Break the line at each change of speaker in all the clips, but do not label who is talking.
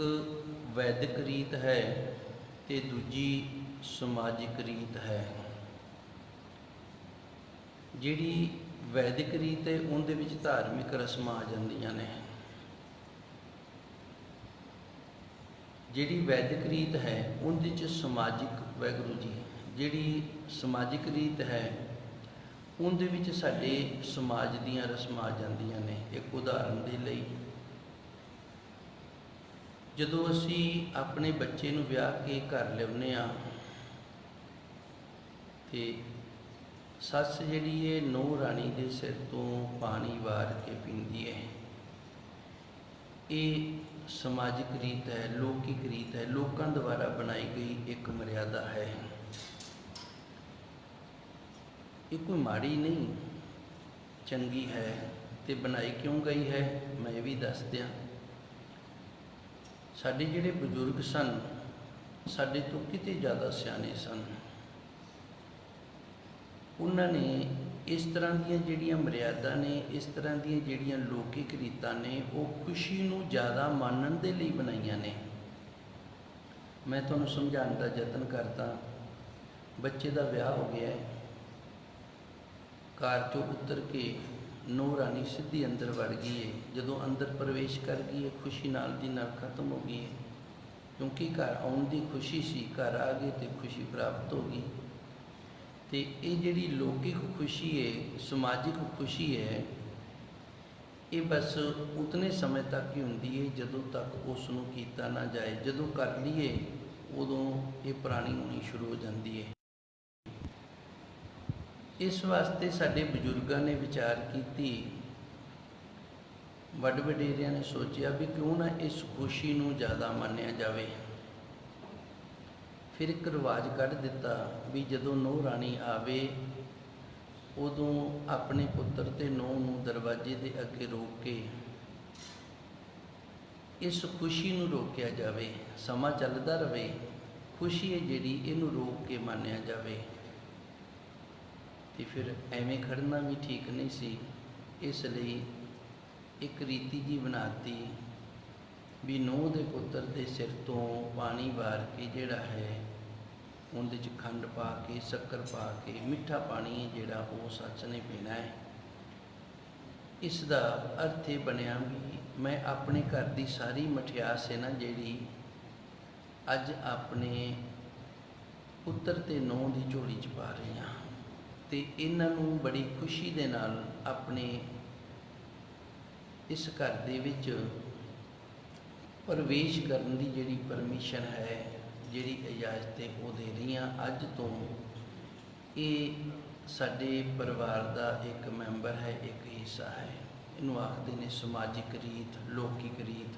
ਇੱਕ ਵੈਦਿਕ ਰੀਤ ਹੈ ਤੇ ਦੂਜੀ ਸਮਾਜਿਕ ਰੀਤ ਹੈ। ਜਿਹੜੀ ਵੈਦਿਕ ਰੀਤ ਹੈ, ਉਹਦੇ ਵਿੱਚ ਧਾਰਮਿਕ ਰਸਮਾਂ ਆ ਜਾਂਦੀਆਂ ਨੇ। ਜਿਹੜੀ ਵੈਦਿਕ ਰੀਤ ਹੈ, ਉਹਦੇ ਚ ਸਮਾਜਿਕ ਵੈਗੁਰੂ ਜੀ, ਜਿਹੜੀ ਸਮਾਜਿਕ ਰੀਤ ਹੈ, ਉਹਦੇ ਵਿੱਚ ਸਾਡੇ ਸਮਾਜ ਦੀਆਂ ਰਸਮਾਂ ਆ ਜਾਂਦੀਆਂ ਨੇ। ਇੱਕ ਉਦਾਹਰਨ ਦੇ ਲਈ ਜਦੋਂ ਅਸੀਂ ਆਪਣੇ ਬੱਚੇ ਨੂੰ ਵਿਆਹ ਕੇ ਘਰ ਲਿਆਉਂਦੇ ਆ ਤੇ ਸੱਸ ਜਿਹੜੀ ਏ ਨੌ ਰਾਣੀ ਦੇ ਸਿਰ ਤੋਂ ਪਾਣੀ ਵਾਰ ਕੇ ਪੀਂਦੀ ਹੈ, ਇਹ ਸਮਾਜਿਕ ਰੀਤ ਹੈ, ਲੋਕਿਕ ਰੀਤ ਹੈ, ਲੋਕਾਂ ਦੁਆਰਾ ਬਣਾਈ ਗਈ ਇੱਕ ਮਰਿਆਦਾ ਹੈ। ਇਹ ਕੋਈ ਮਾੜੀ ਨਹੀਂ, ਚੰਗੀ ਹੈ ਤੇ ਬਣਾਈ ਕਿਉਂ ਗਈ ਹੈ, ਮੈਂ ਇਹ ਵੀ ਦੱਸ ਦਿਆਂ। ਸਾਡੇ ਜਿਹੜੇ ਬਜ਼ੁਰਗ ਸਨ, ਸਾਡੇ ਤੋਂ ਕਿਤੇ ਜ਼ਿਆਦਾ ਸਿਆਣੇ ਸਨ। ਉਹਨਾਂ ਨੇ ਇਸ ਤਰ੍ਹਾਂ ਦੀਆਂ ਜਿਹੜੀਆਂ ਮਰਿਆਦਾ ਨੇ, ਇਸ ਤਰ੍ਹਾਂ ਦੀਆਂ ਜਿਹੜੀਆਂ ਲੋਕਿਕ ਰੀਤਾਂ ਨੇ, ਉਹ ਖੁਸ਼ੀ ਨੂੰ ਜ਼ਿਆਦਾ ਮਾਣਨ ਦੇ ਲਈ ਬਣਾਈਆਂ ਨੇ। ਮੈਂ ਤੁਹਾਨੂੰ ਸਮਝਾਉਣ ਦਾ ਯਤਨ ਕਰਦਾ ਬੱਚੇ ਦਾ ਵਿਆਹ ਹੋ ਗਿਆ ਹੈ। ਕਾਰ ਚੋਂ ਉਤਰ ਕੇ ਨੂੰਹ ਰਾਣੀ ਸਿੱਧੀ ਅੰਦਰ ਵੜ ਗਈ ਹੈ ਜਦੋਂ ਅੰਦਰ ਪ੍ਰਵੇਸ਼ ਕਰ ਗਈ ਹੈ ਖੁਸ਼ੀ ਨਾਲ ਦੀ ਨਾਲ ਖਤਮ ਹੋ ਗਈ ਹੈ ਕਿਉਂਕਿ ਘਰ ਆਉਣ ਦੀ ਖੁਸ਼ੀ ਸੀ, ਘਰ ਆ ਗਏ ਤੇ ਖੁਸ਼ੀ ਪ੍ਰਾਪਤ ਹੋ ਗਈ। ਤੇ ਇਹ ਜਿਹੜੀ ਲੋਕਿਕ ਖੁਸ਼ੀ ਹੈ ਸਮਾਜਿਕ ਖੁਸ਼ੀ ਹੈ ਇਹ ਬਸ ਉਤਨੇ ਸਮੇਂ ਤੱਕ ਹੀ ਹੁੰਦੀ ਹੈ ਜਦੋਂ ਤੱਕ ਉਸ ਨੂੰ ਕੀਤਾ ਨਾ ਜਾਏ। ਜਦੋਂ ਕਰ ਲਈਏ, ਉਦੋਂ ਇਹ ਪੁਰਾਣੀ ਹੋਣੀ ਸ਼ੁਰੂ ਹੋ ਜਾਂਦੀ ਹੈ ਇਸ ਵਾਸਤੇ ਸਾਡੇ ਬਜ਼ੁਰਗਾਂ ਨੇ ਵਿਚਾਰ ਕੀਤੀ। ਵੱਡ ਵਡੇਰਿਆਂ ਨੇ ਸੋਚਿਆ ਵੀ ਕਿਉਂ ਨਾ ਇਸ ਖੁਸ਼ੀ ਨੂੰ ਜ਼ਿਆਦਾ ਮੰਨਿਆ ਜਾਵੇ। ਫਿਰ ਇੱਕ ਰਿਵਾਜ ਕੱਢ ਦਿੱਤਾ ਵੀ ਜਦੋਂ ਨੂੰਹ ਰਾਣੀ ਆਵੇ, ਉਦੋਂ ਆਪਣੇ ਪੁੱਤਰ ਤੇ ਨੂੰਹ ਨੂੰ ਦਰਵਾਜ਼ੇ ਦੇ ਅੱਗੇ ਰੋਕ ਕੇ ਇਸ ਖੁਸ਼ੀ ਨੂੰ ਰੋਕਿਆ ਜਾਵੇ। ਸਮਾਂ ਚੱਲਦਾ ਰਹੇ, ਖੁਸ਼ੀ ਹੈ ਜਿਹੜੀ ਇਹਨੂੰ ਰੋਕ ਕੇ ਮੰਨਿਆ ਜਾਵੇ। ਤੇ ਫਿਰ ਐਵੇਂ ਖੜਨਾ ਵੀ ਠੀਕ ਨਹੀਂ ਸੀ। ਇਸ ਲਈ ਇੱਕ ਰੀਤੀ ਜੀ ਬਣਾਤੀ ਵੀ ਨੂੰਹ ਦੇ ਪੁੱਤਰ ਦੇ ਸਿਰ ਤੋਂ ਪਾਣੀ ਵਾਰ ਕੇ ਜਿਹੜਾ ਹੈ, ਉਹਦੇ ਚ ਖੰਡ ਪਾ ਕੇ, ਸ਼ੱਕਰ ਪਾ ਕੇ, ਮਿੱਠਾ ਪਾਣੀ ਜਿਹੜਾ ਉਹ ਸੱਚ ਨੇ ਪੀਣਾ ਹੈ। ਇਸ ਦਾ ਅਰਥ ਇਹ ਬਣਿਆ ਵੀ ਮੈਂ ਆਪਣੇ ਘਰ ਦੀ ਸਾਰੀ ਮਠਿਆਸ ਹੈ ਨਾ ਜਿਹੜੀ ਅੱਜ ਆਪਣੇ ਪੁੱਤਰ ਤੇ ਨੂੰਹ ਦੀ ਝੋਲੀ ਚ ਪਾ ਰਹੀ ਹਾਂ। ਤੇ ਇਹਨਾਂ ਨੂੰ ਬੜੀ ਖੁਸ਼ੀ ਦੇ ਨਾਲ ਆਪਣੇ ਇਸ ਘਰ ਦੇ ਵਿੱਚ ਪ੍ਰਵੇਸ਼ ਕਰਨ ਦੀ ਜਿਹੜੀ ਪਰਮਿਸ਼ਨ ਹੈ, ਜਿਹੜੀ ਇਜਾਜ਼ਤ ਹੈ ਉਹ ਦੇ ਰਹੀਆਂ ਅੱਜ ਤੋਂ ਇਹ ਸਾਡੇ ਪਰਿਵਾਰ ਦਾ ਇੱਕ ਮੈਂਬਰ ਹੈ, ਇੱਕ ਹਿੱਸਾ ਹੈ। ਇਹਨੂੰ ਆਖਦੇ ਨੇ ਸਮਾਜਿਕ ਰੀਤ, ਲੋਕਿਕ ਰੀਤ,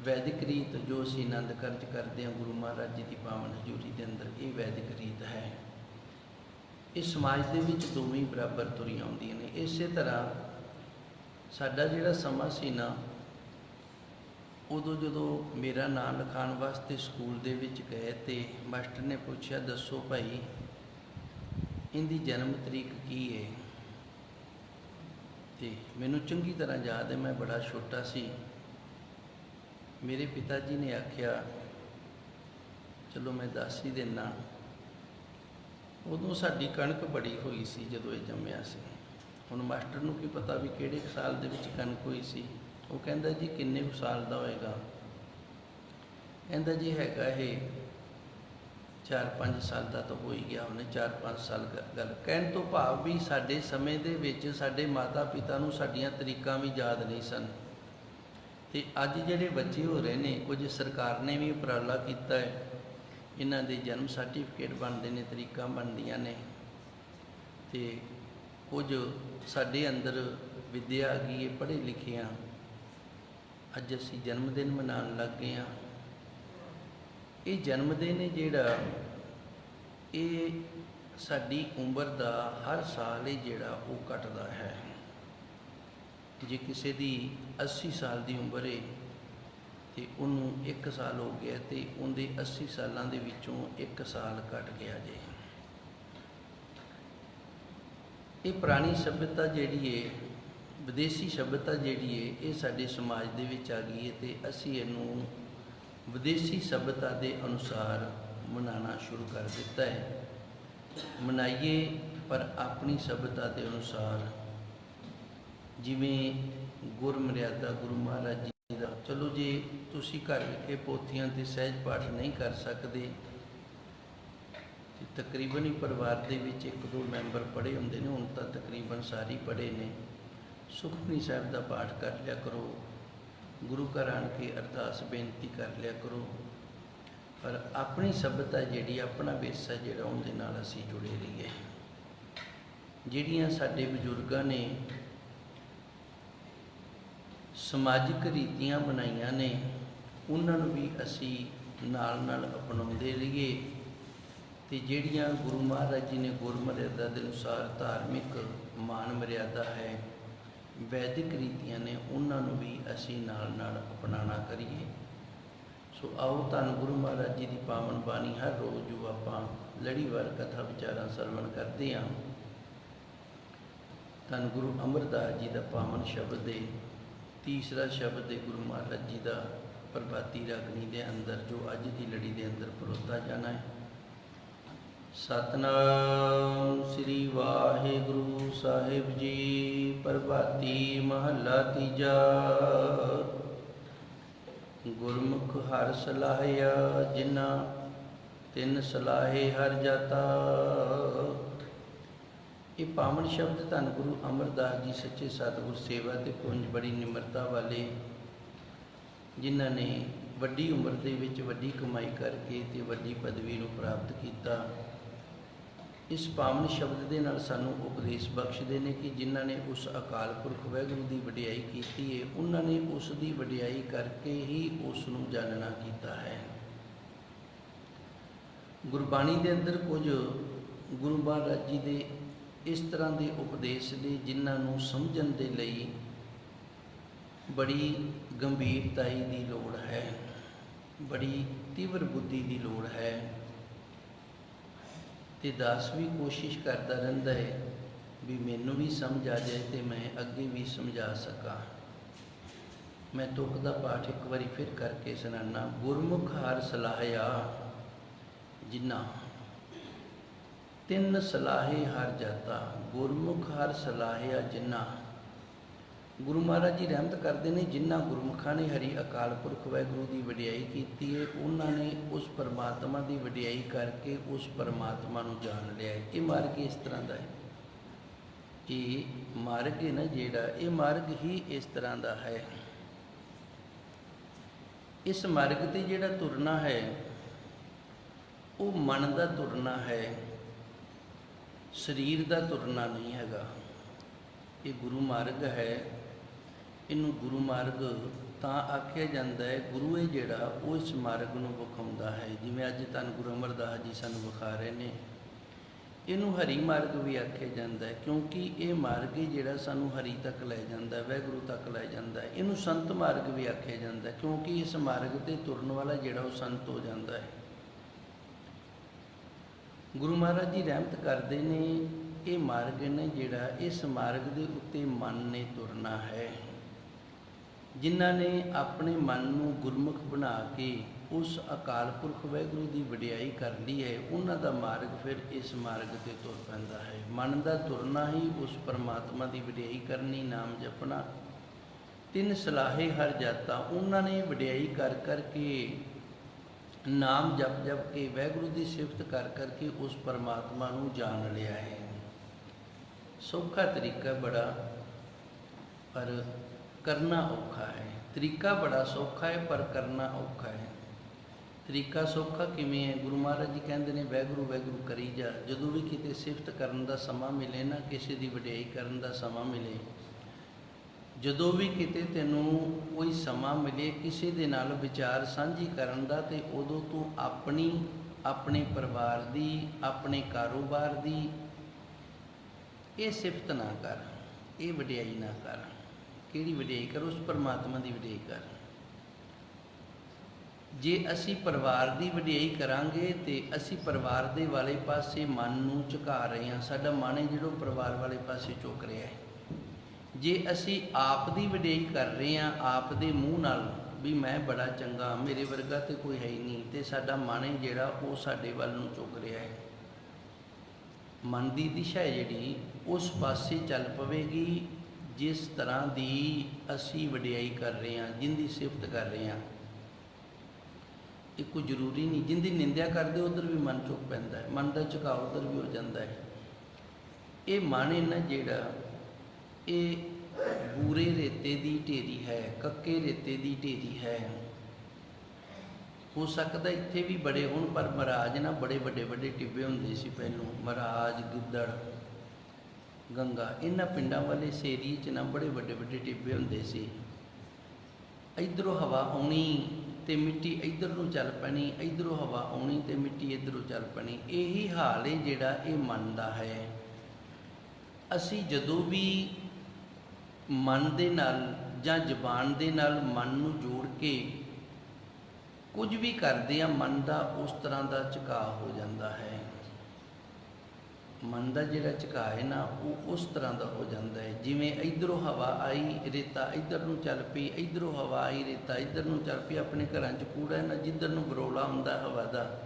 ਵੈਦਿਕ ਰੀਤ ਜੋ ਅਸੀਂ ਆਨੰਦ ਕਾਰਜ ਕਰਦੇ ਹਾਂ, ਗੁਰੂ ਮਹਾਰਾਜ ਜੀ ਦੀ ਪਾਵਨ ਹਜ਼ੂਰੀ ਦੇ ਅੰਦਰ ਇਹ ਵੈਦਿਕ ਰੀਤ ਹੈ। ਇਹ ਸਮਾਜ ਦੇ ਵਿੱਚ ਦੋਵੇਂ ਹੀ ਬਰਾਬਰ ਤੁਰੀਆਂ ਆਉਂਦੀਆਂ ਨੇ। ਇਸੇ ਤਰ੍ਹਾਂ ਸਾਡਾ ਜਿਹੜਾ ਸਮਾਂ ਸੀ ਨਾ, ਉਦੋਂ ਜਦੋਂ ਮੇਰਾ ਨਾਮ ਲਿਖਾਉਣ ਵਾਸਤੇ ਸਕੂਲ ਦੇ ਵਿੱਚ ਗਏ ਤੇ ਮਾਸਟਰ ਨੇ ਪੁੱਛਿਆ, ਦੱਸੋ ਭਾਈ, ਇਹਦੀ ਜਨਮ ਤਰੀਕ ਕੀ ਹੈ ਤੇ ਮੈਨੂੰ ਚੰਗੀ ਤਰ੍ਹਾਂ ਯਾਦ ਹੈ, ਮੈਂ ਬੜਾ ਛੋਟਾ ਸੀ। ਮੇਰੇ ਪਿਤਾ ਜੀ ਨੇ ਆਖਿਆ, ਚਲੋ ਮੈਂ ਦੱਸ ਹੀ ਦਿੰਨਾ। ਉਦੋਂ ਸਾਡੀ ਕਣਕ ਬੜੀ ਹੋਈ ਸੀ ਜਦੋਂ ਇਹ ਜੰਮਿਆ ਸੀ। ਹੁਣ ਮਾਸਟਰ ਨੂੰ ਕੀ ਪਤਾ ਵੀ ਕਿਹੜੇ ਸਾਲ ਦੇ ਵਿੱਚ ਕਣਕ ਹੋਈ ਸੀ। ਉਹ ਕਹਿੰਦਾ ਜੀ ਕਿੰਨੇ ਕੁ ਸਾਲ ਦਾ ਹੋਏਗਾ। ਕਹਿੰਦਾ ਜੀ ਹੈਗਾ ਇਹ 4-5 ਸਾਲ ਦਾ ਤਾਂ ਹੋ ਹੀ ਗਿਆ ਉਹਨੇ 4-5 ਸਾਲ ਗ- ਗੱਲ। ਕਹਿਣ ਤੋਂ ਭਾਵ ਵੀ ਸਾਡੇ ਸਮੇਂ ਦੇ ਵਿੱਚ ਸਾਡੇ ਮਾਤਾ ਪਿਤਾ ਨੂੰ ਸਾਡੀਆਂ ਤਰੀਕਾਂ ਵੀ ਯਾਦ ਨਹੀਂ ਸਨ। ਤੇ ਅੱਜ ਜਿਹੜੇ ਬੱਚੇ ਹੋ ਰਹੇ ਨੇ, ਕੁਝ ਸਰਕਾਰ ਨੇ ਵੀ ਉਪਰਾਲਾ ਕੀਤਾ ਹੈ। ਇਹਨਾਂ ਦੇ ਜਨਮ ਸਰਟੀਫਿਕੇਟ ਬਣਦੇ ਨੇ, ਤਰੀਕਾਂ ਬਣਦੀਆਂ ਨੇ। ਤੇ ਕੁਝ ਸਾਡੇ ਅੰਦਰ ਵਿਦਿਆ ਆ ਗਈ ਹੈ, ਪੜ੍ਹੇ ਲਿਖੇ ਆ। ਅੱਜ ਅਸੀਂ ਜਨਮ ਦਿਨ ਮਨਾਉਣ ਲੱਗ ਗਏ ਆ। ਇਹ ਜਨਮ ਦਿਨ ਹੈ ਜਿਹੜਾ ਇਹ ਸਾਡੀ ਉਮਰ ਦਾ ਹਰ ਸਾਲ ਹੀ ਜਿਹੜਾ ਉਹ ਘਟਦਾ ਹੈ। ਜੇ ਕਿਸੇ ਦੀ 80 ਸਾਲ ਦੀ ਉਮਰ ਹੈ ਤੇ ਉਹਨੂੰ 1 ਸਾਲ ਹੋ ਗਿਆ ਤੇ ਉਹਦੇ 80 ਸਾਲਾਂ ਦੇ ਵਿੱਚੋਂ 1 ਸਾਲ ਘਟ ਗਿਆ ਜੇ। ਇਹ ਪੁਰਾਣੀ ਸਭਿਅਤਾ ਜਿਹੜੀ ਹੈ ਵਿਦੇਸ਼ੀ ਸਭਿਅਤਾ ਜਿਹੜੀ ਹੈ ਇਹ ਸਾਡੇ ਸਮਾਜ ਦੇ ਵਿੱਚ ਆ ਗਈ ਹੈ ਤੇ ਅਸੀਂ ਇਹਨੂੰ ਵਿਦੇਸ਼ੀ ਸਭਿਅਤਾ ਦੇ ਅਨੁਸਾਰ ਮਨਾਉਣਾ ਸ਼ੁਰੂ ਕਰ ਦਿੱਤਾ ਹੈ ਮਨਾਈਏ ਪਰ ਆਪਣੀ ਸਭਿਅਤਾ ਦੇ ਅਨੁਸਾਰ ਜਿਵੇਂ ਗੁਰਮਰਿਆਦਾ ਗੁਰੂ ਮਹਾਰਾਜ ਜੀ ਚਲੋ ਜੇ ਤੁਸੀਂ ਘਰ ਵਿਖੇ ਪੋਥੀਆਂ ਤੇ ਸਹਿਜ ਪਾਠ ਨਹੀਂ ਕਰ ਸਕਦੇ, ਤੇ ਤਕਰੀਬਨ ਹੀ ਪਰਿਵਾਰ ਦੇ ਵਿੱਚ ਇੱਕ ਦੋ ਮੈਂਬਰ ਪੜ੍ਹੇ ਹੁੰਦੇ ਨੇ, ਹੁਣ ਤਾਂ ਤਕਰੀਬਨ ਸਾਰੇ ਪੜ੍ਹੇ ਨੇ। ਸੁਖਮਨੀ ਸਾਹਿਬ ਦਾ ਪਾਠ ਕਰ ਲਿਆ ਕਰੋ। ਗੁਰੂ ਘਰ ਆਣ ਕੇ ਅਰਦਾਸ ਬੇਨਤੀ ਕਰ ਲਿਆ ਕਰੋ। ਪਰ ਆਪਣੀ ਸਭਿਅਤਾ ਜਿਹੜੀ, ਆਪਣਾ ਵਿਰਸਾ ਜਿਹੜਾ, ਉਹਦੇ ਨਾਲ ਅਸੀਂ ਜੁੜੇ ਰਹੀਏ। ਜਿਹੜੀਆਂ ਸਾਡੇ ਬਜ਼ੁਰਗਾਂ ਨੇ ਸਮਾਜਿਕ ਰੀਤੀਆਂ ਬਣਾਈਆਂ ਨੇ, ਉਹਨਾਂ ਨੂੰ ਵੀ ਅਸੀਂ ਨਾਲ ਨਾਲ ਅਪਣਾਉਂਦੇ ਰਹੀਏ। ਤੇ ਜਿਹੜੀਆਂ ਗੁਰੂ ਮਹਾਰਾਜ ਜੀ ਨੇ ਗੁਰਮਰਿਆਦਾ ਦੇ ਅਨੁਸਾਰ ਧਾਰਮਿਕ ਮਾਨ ਮਰਿਆਦਾ ਹੈ, ਵੈਦਿਕ ਰੀਤੀਆਂ ਨੇ ਉਹਨਾਂ ਨੂੰ ਵੀ ਅਸੀਂ ਨਾਲ ਨਾਲ ਅਪਣਾਉਣਾ ਕਰੀਏ। ਸੋ ਆਓ ਧੰਨ ਗੁਰੂ ਮਹਾਰਾਜ ਜੀ ਦੀ ਪਾਵਨ ਬਾਣੀ ਹਰ ਰੋਜ਼ ਜੋ ਆਪਾਂ ਲੜੀਵਾਰ ਕਥਾ ਵਿਚਾਰਾਂ ਸਰਵਣ ਕਰਦੇ ਹਾਂ ਧੰਨ ਗੁਰੂ ਅਮਰਦਾਸ ਜੀ ਦਾ ਪਾਵਨ ਸ਼ਬਦ ਦੇ ਤੀਸਰਾ ਸ਼ਬਦ ਹੈ ਗੁਰੂ ਮਹਾਰਾਜ ਜੀ ਦਾ ਪ੍ਰਭਾਤੀ ਰਾਗਣੀ ਦੇ ਅੰਦਰ, ਜੋ ਅੱਜ ਦੀ ਲੜੀ ਦੇ ਅੰਦਰ ਪਰੋਤਾ ਜਾਣਾ ਹੈ ਸਤਨਾਮ ਸ੍ਰੀ ਵਾਹਿਗੁਰੂ ਸਾਹਿਬ ਜੀ, ਪ੍ਰਭਾਤੀ ਮਹੱਲਾ ਤੀਜਾ। ਗੁਰਮੁਖ ਹਰ ਸਲਾਹਿਆ ਜਿਨਾ ਤਿੰਨ ਸਲਾਹੇ ਹਰ ਜਾਤਾ। ਇਹ ਪਾਵਨ ਸ਼ਬਦ ਧੰਨ ਗੁਰੂ ਅਮਰਦਾਸ ਜੀ ਸੱਚੇ ਸਤਿਗੁਰ ਸੇਵਾ ਤੇ ਪੁੰਜ ਬੜੀ ਨਿਮਰਤਾ ਵਾਲੇ, ਜਿਨ੍ਹਾਂ ਨੇ ਵੱਡੀ ਉਮਰ ਦੇ ਵਿੱਚ ਵੱਡੀ ਕਮਾਈ ਕਰਕੇ ਤੇ ਵੱਡੀ ਪਦਵੀ ਨੂੰ ਪ੍ਰਾਪਤ ਕੀਤਾ। ਇਸ ਪਾਵਨ ਸ਼ਬਦ ਦੇ ਨਾਲ ਸਾਨੂੰ ਉਪਦੇਸ਼ ਬਖਸ਼ਦੇ ਨੇ ਕਿ ਜਿਨ੍ਹਾਂ ਨੇ ਉਸ ਅਕਾਲ ਪੁਰਖ ਵਾਹਿਗੁਰੂ ਦੀ ਵਡਿਆਈ ਕੀਤੀ ਹੈ ਉਹਨਾਂ ਨੇ ਉਸ ਦੀ ਵਡਿਆਈ ਕਰਕੇ ਹੀ ਉਸ ਨੂੰ ਜਾਣਨਾ ਕੀਤਾ ਹੈ। ਗੁਰਬਾਣੀ ਦੇ ਅੰਦਰ ਕੁਝ ਗੁਰੂ ਮਹਾਰਾਜ ਜੀ ਦੇ ਇਸ ਤਰ੍ਹਾਂ ਦੇ ਉਪਦੇਸ਼ ਨੇ ਜਿਨ੍ਹਾਂ ਨੂੰ ਸਮਝਣ ਦੇ ਲਈ ਬੜੀ ਗੰਭੀਰਤਾਈ ਦੀ ਲੋੜ ਹੈ, ਬੜੀ ਤੀਵਰ ਬੁੱਧੀ ਦੀ ਲੋੜ ਹੈ ਤੇ ਦਾਸ ਵੀ ਕੋਸ਼ਿਸ਼ ਕਰਦਾ ਰਹਿੰਦਾ ਹੈ ਵੀ ਮੈਨੂੰ ਵੀ ਸਮਝ ਆ ਜਾਏ ਤੇ ਮੈਂ ਅੱਗੇ ਵੀ ਸਮਝਾ ਸਕਾਂ। ਮੈਂ ਤੁਕ ਦਾ ਪਾਠ ਇੱਕ ਵਾਰੀ ਫਿਰ ਕਰਕੇ ਸੁਣਾਣਾ ਗੁਰਮੁਖ ਹਰ ਸਲਾਹਿਆ, ਜਿਨ੍ਹਾਂ ਤਿੰਨ ਸਲਾਹੇ ਹਰ ਜਾਤਾ, ਗੁਰਮੁਖ ਹਰ ਸਲਾਹਿਆ ਜਿਨ੍ਹਾਂ ਗੁਰੂ ਮਹਾਰਾਜ ਜੀ ਰਹਿਮਤ ਕਰਦੇ ਨੇ ਜਿਨ੍ਹਾਂ ਗੁਰਮੁਖਾਂ ਨੇ ਹਰੀ ਅਕਾਲ ਪੁਰਖ ਵਾਹਿਗੁਰੂ ਦੀ ਵਡਿਆਈ ਕੀਤੀ ਹੈ ਉਹਨਾਂ ਨੇ ਉਸ ਪਰਮਾਤਮਾ ਦੀ ਵਡਿਆਈ ਕਰਕੇ ਉਸ ਪਰਮਾਤਮਾ ਨੂੰ ਜਾਣ ਲਿਆ ਹੈ। ਇਹ ਮਾਰਗ ਇਸ ਤਰ੍ਹਾਂ ਦਾ ਹੈ ਇਹ ਮਾਰਗ ਹੈ ਨਾ ਜਿਹੜਾ, ਇਹ ਮਾਰਗ ਹੀ ਇਸ ਤਰ੍ਹਾਂ ਦਾ ਹੈ। ਇਸ ਮਾਰਗ ਤੇ ਜਿਹੜਾ ਤੁਰਨਾ ਹੈ, ਉਹ ਮਨ ਦਾ ਤੁਰਨਾ ਹੈ। ਸਰੀਰ ਦਾ ਤੁਰਨਾ ਨਹੀਂ ਹੈਗਾ। ਇਹ ਗੁਰੂ ਮਾਰਗ ਹੈ। ਇਹਨੂੰ ਗੁਰੂ ਮਾਰਗ ਤਾਂ ਆਖਿਆ ਜਾਂਦਾ ਹੈ, ਗੁਰੂ ਹੈ ਜਿਹੜਾ ਉਹ ਇਸ ਮਾਰਗ ਨੂੰ ਵਿਖਾਉਂਦਾ ਹੈ। ਜਿਵੇਂ ਅੱਜ ਧੰਨ ਗੁਰੂ ਅਮਰਦਾਸ ਜੀ ਸਾਨੂੰ ਵਿਖਾ ਰਹੇ ਨੇ। ਇਹਨੂੰ ਹਰੀ ਮਾਰਗ ਵੀ ਆਖਿਆ ਜਾਂਦਾ ਹੈ, ਕਿਉਂਕਿ ਇਹ ਮਾਰਗ ਹੀ ਜਿਹੜਾ ਸਾਨੂੰ ਹਰੀ ਤੱਕ ਲੈ ਜਾਂਦਾ ਹੈ ਵਾਹਿਗੁਰੂ ਤੱਕ ਲੈ ਜਾਂਦਾ ਹੈ। ਇਹਨੂੰ ਸੰਤ ਮਾਰਗ ਵੀ ਆਖਿਆ ਜਾਂਦਾ ਹੈ, ਕਿਉਂਕਿ ਇਸ ਮਾਰਗ ਤੇ ਤੁਰਨ ਵਾਲਾ ਜਿਹੜਾ ਉਹ ਸੰਤ ਹੋ ਜਾਂਦਾ ਹੈ। ਗੁਰੂ ਮਹਾਰਾਜ ਜੀ ਰਹਿਮਤ ਕਰਦੇ ਨੇ, ਇਹ ਮਾਰਗ ਨੇ ਜਿਹੜਾ ਇਸ ਮਾਰਗ ਦੇ ਉੱਤੇ ਮਨ ਨੇ ਤੁਰਨਾ ਹੈ। ਜਿਨ੍ਹਾਂ ਨੇ ਆਪਣੇ ਮਨ ਨੂੰ ਗੁਰਮੁਖ ਬਣਾ ਕੇ ਉਸ ਅਕਾਲ ਪੁਰਖ ਵਾਹਿਗੁਰੂ ਦੀ ਵਡਿਆਈ ਕਰ ਲਈ ਹੈ, ਉਹਨਾਂ ਦਾ ਮਾਰਗ ਫਿਰ ਇਸ ਮਾਰਗ ਤੇ ਤੁਰ ਪੈਂਦਾ ਹੈ। ਮਨ ਦਾ ਤੁਰਨਾ ਹੀ ਉਸ ਪਰਮਾਤਮਾ ਦੀ ਵਡਿਆਈ ਕਰਨੀ, ਨਾਮ ਜਪਣਾ। ਤਿੰਨ ਸਲਾਹੇ ਹਰ ਜਾਤਾ, ਉਹਨਾਂ ਨੇ ਵਡਿਆਈ ਕਰ ਕਰਕੇ ਨਾਮ ਜਪ ਜਪ ਕੇ ਵਾਹਿਗੁਰੂ ਦੀ ਸਿਫਤ ਕਰ ਕਰਕੇ ਉਸ ਪਰਮਾਤਮਾ ਨੂੰ ਜਾਣ ਲਿਆ ਹੈ। ਸੌਖਾ ਤਰੀਕਾ ਬੜਾ, ਪਰ ਕਰਨਾ ਔਖਾ ਹੈ। ਤਰੀਕਾ ਬੜਾ ਸੌਖਾ ਹੈ, ਪਰ ਕਰਨਾ ਔਖਾ ਹੈ। ਤਰੀਕਾ ਸੌਖਾ ਕਿਵੇਂ ਹੈ? ਗੁਰੂ ਮਹਾਰਾਜ ਜੀ ਕਹਿੰਦੇ ਨੇ ਵਾਹਿਗੁਰੂ ਵਾਹਿਗੁਰੂ ਕਰੀ ਜਾ। ਜਦੋਂ ਵੀ ਕਿਤੇ ਸਿਫਤ ਕਰਨ ਦਾ ਸਮਾਂ ਮਿਲੇ ਨਾ, ਕਿਸੇ ਦੀ ਵਡਿਆਈ ਕਰਨ ਦਾ ਸਮਾਂ ਮਿਲੇ ਜਦੋਂ ਵੀ ਕਿਤੇ ਤੈਨੂੰ ਕੋਈ ਸਮਾਂ ਮਿਲੇ, ਕਿਸੇ ਦੇ ਨਾਲ ਵਿਚਾਰ ਸਾਂਝੀ ਕਰਨ ਦਾ, ਤੇ ਉਦੋਂ ਤੂੰ ਆਪਣੀ, ਆਪਣੇ ਪਰਿਵਾਰ ਦੀ, ਆਪਣੇ ਕਾਰੋਬਾਰ ਦੀ ਇਹ ਸਿਫਤ ਨਾ ਕਰ, ਇਹ ਵਡਿਆਈ ਨਾ ਕਰ। ਕਿਹੜੀ ਵਡਿਆਈ ਕਰ? ਉਸ ਪਰਮਾਤਮਾ ਦੀ ਵਡਿਆਈ ਕਰ। ਜੇ ਅਸੀਂ ਪਰਿਵਾਰ ਦੀ ਵਡਿਆਈ ਕਰਾਂਗੇ, ਤੇ ਅਸੀਂ ਪਰਿਵਾਰ ਦੇ ਵਾਲੇ ਪਾਸੇ ਮਨ ਨੂੰ ਝੁਕਾ ਰਹੇ ਹਾਂ। ਸਾਡਾ ਮਨ ਹੈ ਜਿਹੜਾ ਉਹ ਪਰਿਵਾਰ ਵਾਲੇ ਪਾਸੇ ਝੁਕ ਰਿਹਾ ਹੈ। ਜੇ ਅਸੀਂ ਆਪ ਦੀ ਵਡਿਆਈ ਕਰ ਰਹੇ ਹਾਂ, ਆਪ ਦੇ ਮੂੰਹ ਨਾਲ ਵੀ ਮੈਂ ਬੜਾ ਚੰਗਾ, ਮੇਰੇ ਵਰਗਾ ਤੇ ਕੋਈ ਹੈ ਹੀ ਨਹੀਂ ਤੇ ਸਾਡਾ ਮਨ ਹੈ ਜਿਹੜਾ ਉਹ ਸਾਡੇ ਵੱਲ ਨੂੰ ਚੁੱਕ ਰਿਹਾ ਹੈ। ਮਨ ਦੀ ਦਿਸ਼ਾ ਹੈ ਜਿਹੜੀ, ਉਸ ਪਾਸੇ ਚੱਲ ਪਵੇਗੀ ਜਿਸ ਤਰ੍ਹਾਂ ਦੀ ਅਸੀਂ ਵਡਿਆਈ ਕਰ ਰਹੇ ਹਾਂ, ਜਿੰਦੀ ਸਿਫਤ ਕਰ ਰਹੇ ਹਾਂ। ਇਹ ਕੋਈ ਜ਼ਰੂਰੀ ਨਹੀਂ, ਜਿੰਦੀ ਨਿੰਦਿਆ ਕਰਦੇ ਉਧਰ ਵੀ ਮਨ ਚੁੱਕ ਪੈਂਦਾ ਹੈ, ਮਨ ਦਾ ਝੁਕਾਅ ਉਧਰ ਵੀ ਹੋ ਜਾਂਦਾ ਹੈ। ਇਹ ਮਨ ਹੈ ਨਾ ਜਿਹੜਾ ਇਹ ਬੂਰੇ ਰੇਤੇ ਦੀ ਢੇਰੀ ਹੈ, ਕੱਕੇ ਰੇਤੇ ਦੀ ਢੇਰੀ ਹੈ। ਹੋ ਸਕਦਾ ਇੱਥੇ ਵੀ ਬੜੇ ਹੋਣ, ਪਰ ਮਹਾਰਾਜ ਨਾ ਬੜੇ ਵੱਡੇ ਵੱਡੇ ਟਿੱਬੇ ਹੁੰਦੇ ਸੀ ਪਹਿਲੋਂ। ਮਹਾਰਾਜ, ਗਿੱਦੜ, ਗੰਗਾ, ਇਹਨਾਂ ਪਿੰਡਾਂ ਵਾਲੇ ਸੇਰੀ 'ਚ ਨਾ ਬੜੇ ਵੱਡੇ ਵੱਡੇ ਟਿੱਬੇ ਹੁੰਦੇ ਸੀ। ਇਧਰੋਂ ਹਵਾ ਆਉਣੀ ਤੇ ਮਿੱਟੀ ਇਧਰ ਨੂੰ ਚੱਲ ਪੈਣੀ, ਇਧਰੋਂ ਹਵਾ ਆਉਣੀ ਤੇ ਮਿੱਟੀ ਇਧਰੋਂ ਚੱਲ ਪੈਣੀ, ਇਹੀ ਹਾਲ ਹੈ ਜਿਹੜਾ ਇਹ ਮਨ ਦਾ ਹੈ। ਅਸੀਂ ਜਦੋਂ ਵੀ ਮਨ ਦੇ ਨਾਲ ਜਾਂ ਜ਼ਬਾਨ ਦੇ ਨਾਲ ਮਨ ਨੂੰ ਜੋੜ ਕੇ ਕੁਝ ਵੀ ਕਰਦੇ ਆ, ਮਨ ਦਾ ਉਸ ਤਰ੍ਹਾਂ ਦਾ ਝੁਕਾਅ ਹੋ ਜਾਂਦਾ ਹੈ। ਮਨ ਦਾ ਜਿਹੜਾ ਝੁਕਾਅ ਹੈ ਨਾ, ਉਹ ਉਸ ਤਰ੍ਹਾਂ ਦਾ ਹੋ ਜਾਂਦਾ ਹੈ। ਜਿਵੇਂ ਇਧਰੋਂ ਹਵਾ ਆਈ, ਰੇਤਾ ਇਧਰ ਨੂੰ ਚੱਲ ਪਈ, ਇਧਰੋਂ ਹਵਾ ਆਈ, ਰੇਤਾ ਇਧਰ ਨੂੰ ਚੱਲ ਪਈ, ਆਪਣੇ ਘਰਾਂ 'ਚ ਕੂੜਾ ਹੈ ਨਾ, ਜਿੱਧਰ ਨੂੰ ਬਰੋਲਾ ਹੁੰਦਾ ਹਵਾ ਦਾ,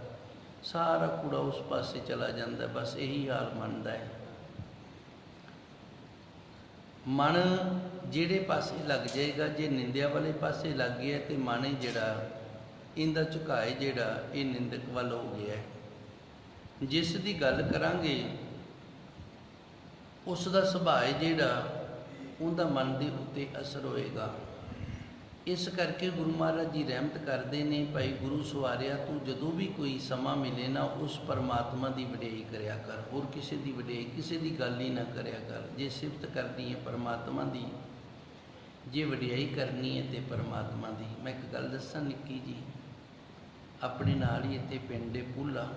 ਸਾਰਾ ਕੂੜਾ ਉਸ ਪਾਸੇ ਚਲਾ ਜਾਂਦਾ ਬਸ ਇਹੀ ਹਾਲ ਮੰਨਦਾ ਹੈ। ਮਨ ਜਿਹੜੇ ਪਾਸੇ ਲੱਗ ਜਾਏਗਾ, ਜੇ ਨਿੰਦਿਆ ਵਾਲੇ ਪਾਸੇ ਲੱਗ ਗਿਆ ਤੇ ਮਨ ਹੀ ਜਿਹੜਾ, ਇਹਦਾ ਝੁਕਾਏ ਜਿਹੜਾ, ਇਹ ਨਿੰਦਕ ਵੱਲ ਹੋ ਗਿਆ ਜਿਸ ਦੀ ਗੱਲ ਕਰਾਂਗੇ, ਉਸ ਦਾ ਸੁਭਾਅ ਜਿਹੜਾ, ਉਹਦਾ ਮਨ ਦੇ ਉੱਤੇ ਅਸਰ ਹੋਏਗਾ। ਇਸ ਕਰਕੇ ਗੁਰੂ ਮਹਾਰਾਜ ਜੀ ਰਹਿਮਤ ਕਰਦੇ ਨੇ ਭਾਈ ਗੁਰੂ ਸਵਾਰਿਆ ਤੂੰ ਜਦੋਂ ਵੀ ਕੋਈ ਸਮਾਂ ਮਿਲੇ ਨਾ, ਉਸ ਪਰਮਾਤਮਾ ਦੀ ਵਡਿਆਈ ਕਰਿਆ ਕਰ। ਹੋਰ ਕਿਸੇ ਦੀ ਵਡਿਆਈ, ਕਿਸੇ ਦੀ ਗੱਲ ਹੀ ਨਾ ਕਰਿਆ ਕਰ। ਜੇ ਸਿਫਤ ਕਰਨੀ ਹੈ ਪਰਮਾਤਮਾ ਦੀ, ਜੇ ਵਡਿਆਈ ਕਰਨੀ ਹੈ ਤੇ ਪਰਮਾਤਮਾ ਦੀ। ਮੈਂ ਇੱਕ ਗੱਲ ਦੱਸਾਂ ਨਿੱਕੀ ਜੀ, ਆਪਣੇ ਨਾਲ ਹੀ ਇੱਥੇ ਪਿੰਡ ਦੇ ਪੁੱਲਾ।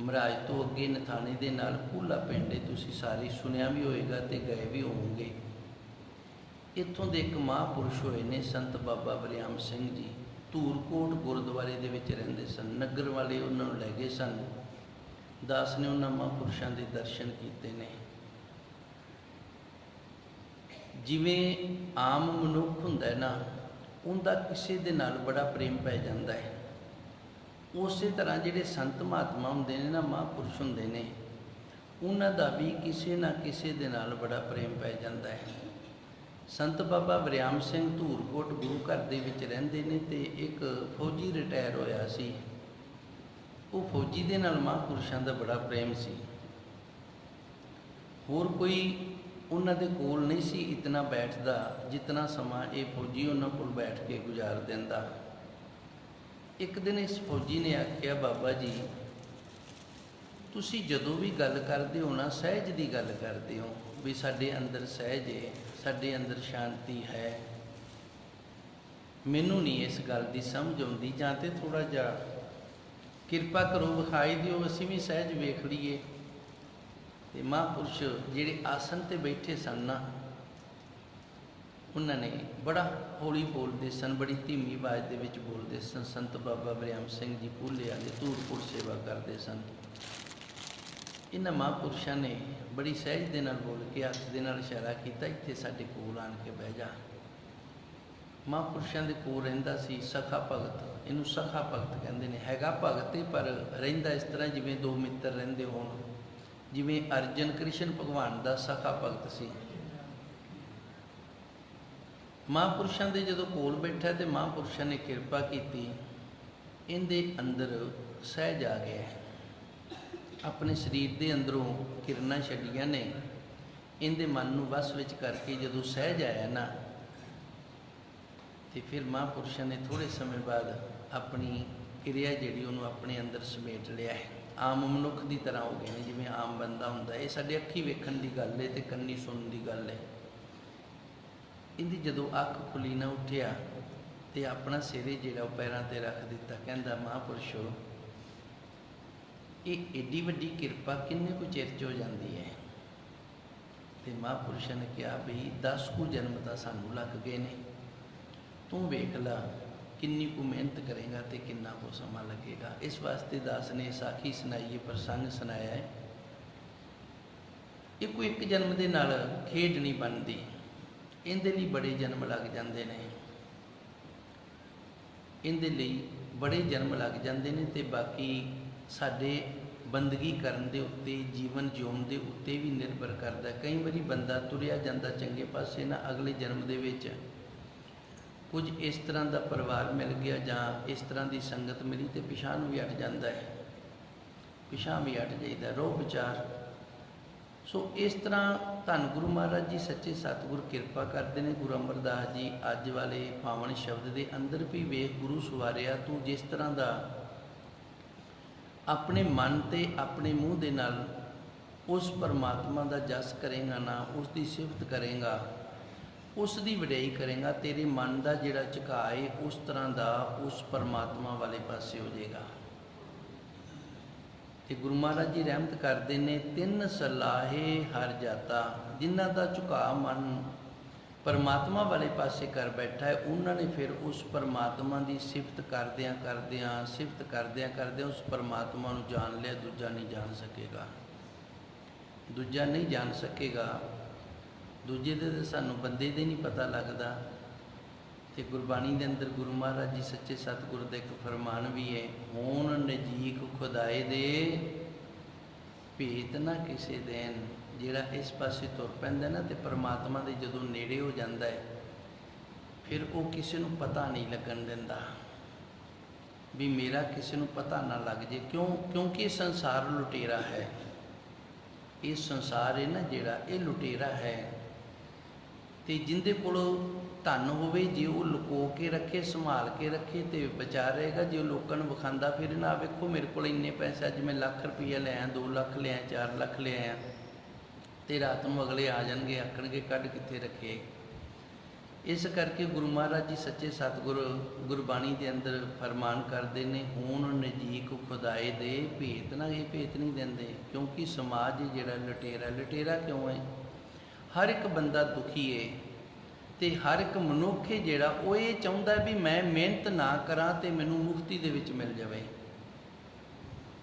ਮਹਾਰਾਜ ਤੋਂ ਅੱਗੇ ਨਥਾਣੇ ਦੇ ਨਾਲ ਪੁੱਲਾ ਪਿੰਡ ਹੈ ਤੁਸੀਂ ਸਾਰੇ ਸੁਣਿਆ ਵੀ ਹੋਏਗਾ ਤੇ ਗਏ ਵੀ ਹੋਵੋਗੇ। ਇੱਥੋਂ ਦੇ ਇੱਕ ਮਹਾਂਪੁਰਸ਼ ਹੋਏ ਨੇ ਸੰਤ ਬਾਬਾ ਬਰਿਆਮ ਸਿੰਘ ਜੀ। ਧੂਰਕੋਟ ਗੁਰਦੁਆਰੇ ਦੇ ਵਿੱਚ ਰਹਿੰਦੇ ਸਨ। ਨਗਰ ਵਾਲੇ ਉਹਨਾਂ ਨੂੰ ਲੈ ਗਏ ਸਨ। ਦਾਸ ਨੇ ਉਹਨਾਂ ਮਹਾਂਪੁਰਸ਼ਾਂ ਦੇ ਦਰਸ਼ਨ ਕੀਤੇ ਨੇ। ਜਿਵੇਂ ਆਮ ਮਨੁੱਖ ਹੁੰਦਾ ਹੈ ਨਾ, ਉਹਦਾ ਕਿਸੇ ਦੇ ਨਾਲ ਬੜਾ ਪ੍ਰੇਮ ਪੈ ਜਾਂਦਾ ਹੈ। ਉਸੇ ਤਰ੍ਹਾਂ ਜਿਹੜੇ ਸੰਤ ਮਹਾਤਮਾ ਹੁੰਦੇ ਨੇ ਨਾ, ਮਹਾਂਪੁਰਸ਼ ਹੁੰਦੇ ਨੇ, ਉਹਨਾਂ ਦਾ ਵੀ ਕਿਸੇ ਨਾ ਕਿਸੇ ਦੇ ਨਾਲ ਬੜਾ ਪ੍ਰੇਮ ਪੈ ਜਾਂਦਾ ਹੈ। ਸੰਤ ਬਾਬਾ ਬਰਿਆਮ ਸਿੰਘ ਧੂਰਕੋਟ ਗੁਰੂ ਘਰ ਦੇ ਵਿੱਚ ਰਹਿੰਦੇ ਨੇ ਤੇ ਇੱਕ ਫੌਜੀ ਰਿਟਾਇਰ ਹੋਇਆ ਸੀ। ਉਹ ਫੌਜੀ ਦੇ ਨਾਲ ਮਹਾਂਪੁਰਸ਼ਾਂ ਦਾ ਬੜਾ ਪ੍ਰੇਮ ਸੀ। ਹੋਰ ਕੋਈ ਉਹਨਾਂ ਦੇ ਕੋਲ ਨਹੀਂ ਸੀ ਇਤਨਾ ਬੈਠਦਾ ਜਿਤਨਾ ਸਮਾਂ ਇਹ ਫੌਜੀ ਉਹਨਾਂ ਕੋਲ ਬੈਠ ਕੇ ਗੁਜ਼ਾਰ ਦਿੰਦਾ। ਇੱਕ ਦਿਨ ਇਸ ਫੌਜੀ ਨੇ ਆਖਿਆ, ਬਾਬਾ ਜੀ, ਤੁਸੀਂ ਜਦੋਂ ਵੀ ਗੱਲ ਕਰਦੇ ਹੋ ਨਾ, ਸਹਿਜ ਦੀ ਗੱਲ ਕਰਦੇ ਹੋ, ਵੀ ਸਾਡੇ ਅੰਦਰ ਸਹਿਜ ਹੈ ਸਾਡੇ ਅੰਦਰ ਸ਼ਾਂਤੀ ਹੈ। ਮੈਨੂੰ ਨਹੀਂ ਇਸ ਗੱਲ ਦੀ ਸਮਝ ਆਉਂਦੀ, ਜਾਂ ਤੇ ਥੋੜਾ ਜਿਹਾ ਕਿਰਪਾ ਕਰੋ, ਵਿਖਾਈ ਦਿਓ, ਅਸੀਂ ਵੀ ਸਹਿਜ ਵੇਖ ਲਈਏ। ਤੇ ਮਹਾਂਪੁਰਸ਼ ਜਿਹੜੇ ਆਸਨ ਤੇ ਬੈਠੇ ਸਨ ਨਾ, ਉਹਨਾਂ ਨੇ ਬੜਾ ਹੌਲੀ ਬੋਲਦੇ ਸਨ, ਬੜੀ ਧੀਮੀ ਆਵਾਜ਼ ਦੇ ਵਿੱਚ ਬੋਲਦੇ ਸਨ। ਸੰਤ ਬਾਬਾ ਬ੍ਰਿਆਮ ਸਿੰਘ ਜੀ ਭੁੱਲੇ ਵਾਲੇ ਧੂਰਪੁਰ ਸੇਵਾ ਕਰਦੇ ਸਨ। ਇਹਨਾਂ ਮਹਾਂਪੁਰਸ਼ਾਂ ਨੇ ਬੜੀ ਸਹਿਜ ਦੇ ਨਾਲ ਬੋਲ ਕੇ ਹੱਥ ਦੇ ਨਾਲ ਇਸ਼ਾਰਾ ਕੀਤਾ, ਇੱਥੇ ਸਾਡੇ ਕੋਲ ਆਣ ਕੇ ਬਹਿ ਜਾ। ਮਹਾਂਪੁਰਸ਼ਾਂ ਦੇ ਕੋਲ ਰਹਿੰਦਾ ਸੀ ਸਖਾ ਭਗਤ। ਇਹਨੂੰ ਸਖਾ ਭਗਤ ਕਹਿੰਦੇ ਨੇ। ਹੈਗਾ ਭਗਤ ਹੀ ਪਰ ਰਹਿੰਦਾ ਇਸ ਤਰ੍ਹਾਂ ਜਿਵੇਂ ਦੋ ਮਿੱਤਰ ਰਹਿੰਦੇ ਹੋਣ। ਜਿਵੇਂ ਅਰਜਨ ਕ੍ਰਿਸ਼ਨ ਭਗਵਾਨ ਦਾ ਸਖਾ ਭਗਤ ਸੀ। ਮਹਾਂਪੁਰਸ਼ਾਂ ਦੇ ਜਦੋਂ ਕੋਲ ਬੈਠਾ ਤੇ ਮਹਾਂਪੁਰਸ਼ਾਂ ਨੇ ਕਿਰਪਾ ਕੀਤੀ, ਇਹਦੇ ਅੰਦਰ ਸਹਿਜ ਆ ਗਿਆ। ਆਪਣੇ ਸਰੀਰ ਦੇ ਅੰਦਰੋਂ ਕਿਰਨਾਂ ਛੱਡੀਆਂ ਨੇ, ਇਹਦੇ ਮਨ ਨੂੰ ਵਸ ਵਿੱਚ ਕਰਕੇ ਜਦੋਂ ਸਹਿਜ ਆਇਆ ਨਾ, ਤੇ ਫਿਰ ਮਹਾਂਪੁਰਸ਼ਾਂ ਨੇ ਥੋੜੇ ਸਮੇਂ ਬਾਅਦ ਆਪਣੀ ਕਿਰਿਆ ਜਿਹੜੀ ਉਹਨੂੰ ਆਪਣੇ ਅੰਦਰ ਸਮੇਟ ਲਿਆ ਹੈ। ਆਮ ਮਨੁੱਖ ਦੀ ਤਰ੍ਹਾਂ ਹੋ ਗਏ ਨੇ, ਜਿਵੇਂ ਆਮ ਬੰਦਾ ਹੁੰਦਾ, ਇਹ ਸਾਡੇ ਅੱਖੀ ਵੇਖਣ ਦੀ ਗੱਲ ਹੈ ਤੇ ਕੰਨੀ ਸੁਣਨ ਦੀ ਗੱਲ ਹੈ। ਇਹਦੀ ਜਦੋਂ ਅੱਖ ਖੁੱਲੀ ਨਾ ਉੱਠਿਆ ਤੇ ਆਪਣਾ ਸਿਰੇ ਜਿਹੜਾ ਉਹ ਪੈਰਾਂ ਤੇ ਰੱਖ ਦਿੱਤਾ, ਕਹਿੰਦਾ ਮਹਾਂਪੁਰਸ਼ੋ ਇਹ ਏਡੀ ਵੱਡੀ ਕਿਰਪਾ ਕਿੰਨੇ ਕੁ ਚਿਰ 'ਚ ਹੋ ਜਾਂਦੀ ਹੈ? ਤੇ ਮਹਾਂਪੁਰਸ਼ਾਂ ਨੇ ਕਿਹਾ ਵੀ 10 ਕੁ ਜਨਮ ਤਾਂ ਸਾਨੂੰ ਲੱਗ ਗਏ ਨੇ। ਤੂੰ ਵੇਖ ਲੈ ਕਿੰਨੀ ਕੁ ਮਿਹਨਤ ਕਰੇਗਾ ਤੇ ਕਿੰਨਾ ਕੁ ਸਮਾਂ ਲੱਗੇਗਾ। ਇਸ ਵਾਸਤੇ ਦਾਸ ਨੇ ਸਾਖੀ ਸੁਣਾਈਏ, ਪ੍ਰਸੰਗ ਸੁਣਾਇਆ ਹੈ। ਇਹ ਕੋਈ ਇੱਕ ਜਨਮ ਦੇ ਨਾਲ ਖੇਡ ਨਹੀਂ ਬਣਦੀ। ਇਹਦੇ ਲਈ ਬੜੇ ਜਨਮ ਲੱਗ ਜਾਂਦੇ ਨੇ। ਇਹਦੇ ਲਈ ਬੜੇ ਜਨਮ ਲੱਗ ਜਾਂਦੇ ਨੇ ਤੇ ਬਾਕੀ ਸਾਡੇ ਬੰਦਗੀ ਕਰਨ ਦੇ ਉੱਤੇ, ਜੀਵਨ ਜਿਉਣ ਦੇ ਉੱਤੇ ਵੀ ਨਿਰਭਰ ਕਰਦਾ ਕਈ ਵਾਰੀ ਬੰਦਾ ਤੁਰਿਆ ਜਾਂਦਾ ਚੰਗੇ ਪਾਸੇ ਨਾ ਅਗਲੇ ਜਨਮ ਦੇ ਵਿੱਚ। ਕੁਝ ਇਸ ਤਰ੍ਹਾਂ ਦਾ ਪਰਿਵਾਰ ਮਿਲ ਗਿਆ ਜਾਂ ਇਸ ਤਰ੍ਹਾਂ ਦੀ ਸੰਗਤ ਮਿਲੀ ਤੇ ਪਿਛਾਂ ਨੂੰ ਵੀ ਅਟ ਜਾਂਦਾ ਹੈ। ਪਿਛਾਂ ਵੀ ਅਟ ਜਾਈਦਾ, ਰੋਹ ਵਿਚਾਰ। ਸੋ ਇਸ ਤਰ੍ਹਾਂ ਧੰਨ ਗੁਰੂ ਮਹਾਰਾਜ ਜੀ ਸੱਚੇ ਸਤਿਗੁਰ ਕਿਰਪਾ ਕਰਦੇ ਨੇ। ਗੁਰੂ ਅਮਰਦਾਸ ਜੀ ਅੱਜ ਵਾਲੇ ਪਾਵਨ ਸ਼ਬਦ ਦੇ ਅੰਦਰ ਵੀ ਵੇਖ ਗੁਰੂ ਸਵਾਰਿਆ, ਤੂੰ ਜਿਸ ਤਰ੍ਹਾਂ ਦਾ ਆਪਣੇ ਮਨ ਤੇ ਆਪਣੇ ਮੂੰਹ ਦੇ ਨਾਲ ਉਸ ਪਰਮਾਤਮਾ ਦਾ ਜਸ ਕਰੇਗਾ ਨਾ, ਉਸ ਦੀ ਸਿਫਤ ਕਰੇਗਾ, ਉਸ ਦੀ ਵਡਿਆਈ ਕਰੇਗਾ, ਤੇਰੇ ਮਨ ਦਾ ਜਿਹੜਾ ਝੁਕਾਅ ਹੈ ਉਸ ਤਰ੍ਹਾਂ ਦਾ ਉਸ ਪਰਮਾਤਮਾ ਵਾਲੇ ਪਾਸੇ ਹੋ ਜਾਏਗਾ। ਤੇ ਗੁਰੂ ਮਹਾਰਾਜ ਜੀ ਰਹਿਮਤ ਕਰਦੇ ਨੇ, ਤਿੰਨ ਸਲਾਹੇ ਹਰ ਜਾਤਾ, ਜਿਨ੍ਹਾਂ ਦਾ ਝੁਕਾਅ ਮਨ ਪਰਮਾਤਮਾ ਵਾਲੇ ਪਾਸੇ ਕਰ ਬੈਠਾ ਹੈ, ਉਹਨਾਂ ਨੇ ਫਿਰ ਉਸ ਪਰਮਾਤਮਾ ਦੀ ਸਿਫਤ ਕਰਦਿਆਂ ਕਰਦਿਆਂ, ਸਿਫਤ ਕਰਦਿਆਂ ਕਰਦਿਆਂ ਉਸ ਪਰਮਾਤਮਾ ਨੂੰ ਜਾਣ ਲਿਆ, ਦੂਜਾ ਨਹੀਂ ਜਾਣ ਸਕੇਗਾ। ਦੂਜਾ ਨਹੀਂ ਜਾਣ ਸਕੇਗਾ, ਦੂਜੇ ਦੇ ਤਾਂ ਸਾਨੂੰ ਬੰਦੇ ਦੇ ਨਹੀਂ ਪਤਾ ਲੱਗਦਾ। ਤੇ ਗੁਰਬਾਣੀ ਦੇ ਅੰਦਰ ਗੁਰੂ ਮਹਾਰਾਜ ਜੀ ਸੱਚੇ ਸਤਿਗੁਰ ਦਾ ਇੱਕ ਫਰਮਾਨ ਵੀ ਹੈ, ਹੋਣ ਨਜੀਕ ਖੁਦਾਏ ਦੇ ਭੇਤ ਨਾ ਕਿਸੇ ਦੇਨ ਜਿਹੜਾ ਇਸ ਪਾਸੇ ਤੁਰ ਪੈਂਦਾ ਨਾ ਤੇ ਪਰਮਾਤਮਾ ਦੇ ਜਦੋਂ ਨੇੜੇ ਹੋ ਜਾਂਦਾ ਹੈ, ਫਿਰ ਉਹ ਕਿਸੇ ਨੂੰ ਪਤਾ ਨਹੀਂ ਲੱਗਣ ਦਿੰਦਾ ਵੀ ਮੇਰਾ ਕਿਸੇ ਨੂੰ ਪਤਾ ਨਾ ਲੱਗ ਜੇ। ਕਿਉਂ? ਕਿਉਂਕਿ ਇਹ ਸੰਸਾਰ ਲੁਟੇਰਾ ਹੈ। ਇਹ ਸੰਸਾਰ ਹੈ ਨਾ ਜਿਹੜਾ, ਇਹ ਲੁਟੇਰਾ ਹੈ। ਤੇ ਜਿੰਦੇ ਕੋਲ ਧਨ ਹੋਵੇ, ਜੇ ਉਹ ਲੁਕੋ ਕੇ ਰੱਖੇ, ਸੰਭਾਲ ਕੇ ਰੱਖੇ ਤੇ ਬਚਾ ਰਹੇਗਾ, ਜੇ ਉਹ ਲੋਕਾਂ ਨੂੰ ਵਿਖਾਉਂਦਾ ਫਿਰ ਨਾ ਵੇਖੋ ਮੇਰੇ ਕੋਲ ਇੰਨੇ ਪੈਸੇ, ਅੱਜ ਮੈਂ ਲੱਖ ਰੁਪਈਆ ਲੈ ਆਇਆ 2 ਲੱਖ ਲੈ ਆਇਆ 4 ਲੱਖ ਲੈ ਆਇਆ। ਤੇ ਰਾਤ ਨੂੰ ਅਗਲੇ ਆ ਜਾਣਗੇ, ਆਖਣਗੇ, ਕੱਢ ਕਿੱਥੇ ਰੱਖੇ? ਇਸ ਕਰਕੇ ਗੁਰੂ ਮਹਾਰਾਜ ਜੀ ਸੱਚੇ ਸਤਿਗੁਰ, ਗੁਰਬਾਣੀ ਦੇ ਅੰਦਰ ਫਰਮਾਨ ਕਰਦੇ ਨੇ, ਹੁਣ ਨਜੀਕ ਖੁਦਾਏ ਦੇ ਭੇਤ ਨਾ, ਇਹ ਭੇਤ ਨਹੀਂ ਦਿੰਦੇ, ਕਿਉਂਕਿ ਸਮਾਜ ਜਿਹੜਾ ਲਟੇਰਾ ਲਟੇਰਾ ਕਿਉਂ ਹੈ? ਹਰ ਇੱਕ ਬੰਦਾ ਦੁਖੀ ਏ ਤੇ ਹਰ ਇੱਕ ਮਨੁੱਖ ਏ ਜਿਹੜਾ, ਉਹ ਇਹ ਚਾਹੁੰਦਾ ਵੀ ਮੈਂ ਮਿਹਨਤ ਨਾ ਕਰਾਂ ਤੇ ਮੈਨੂੰ ਮੁਕਤੀ ਦੇ ਵਿੱਚ ਮਿਲ ਜਾਵੇ।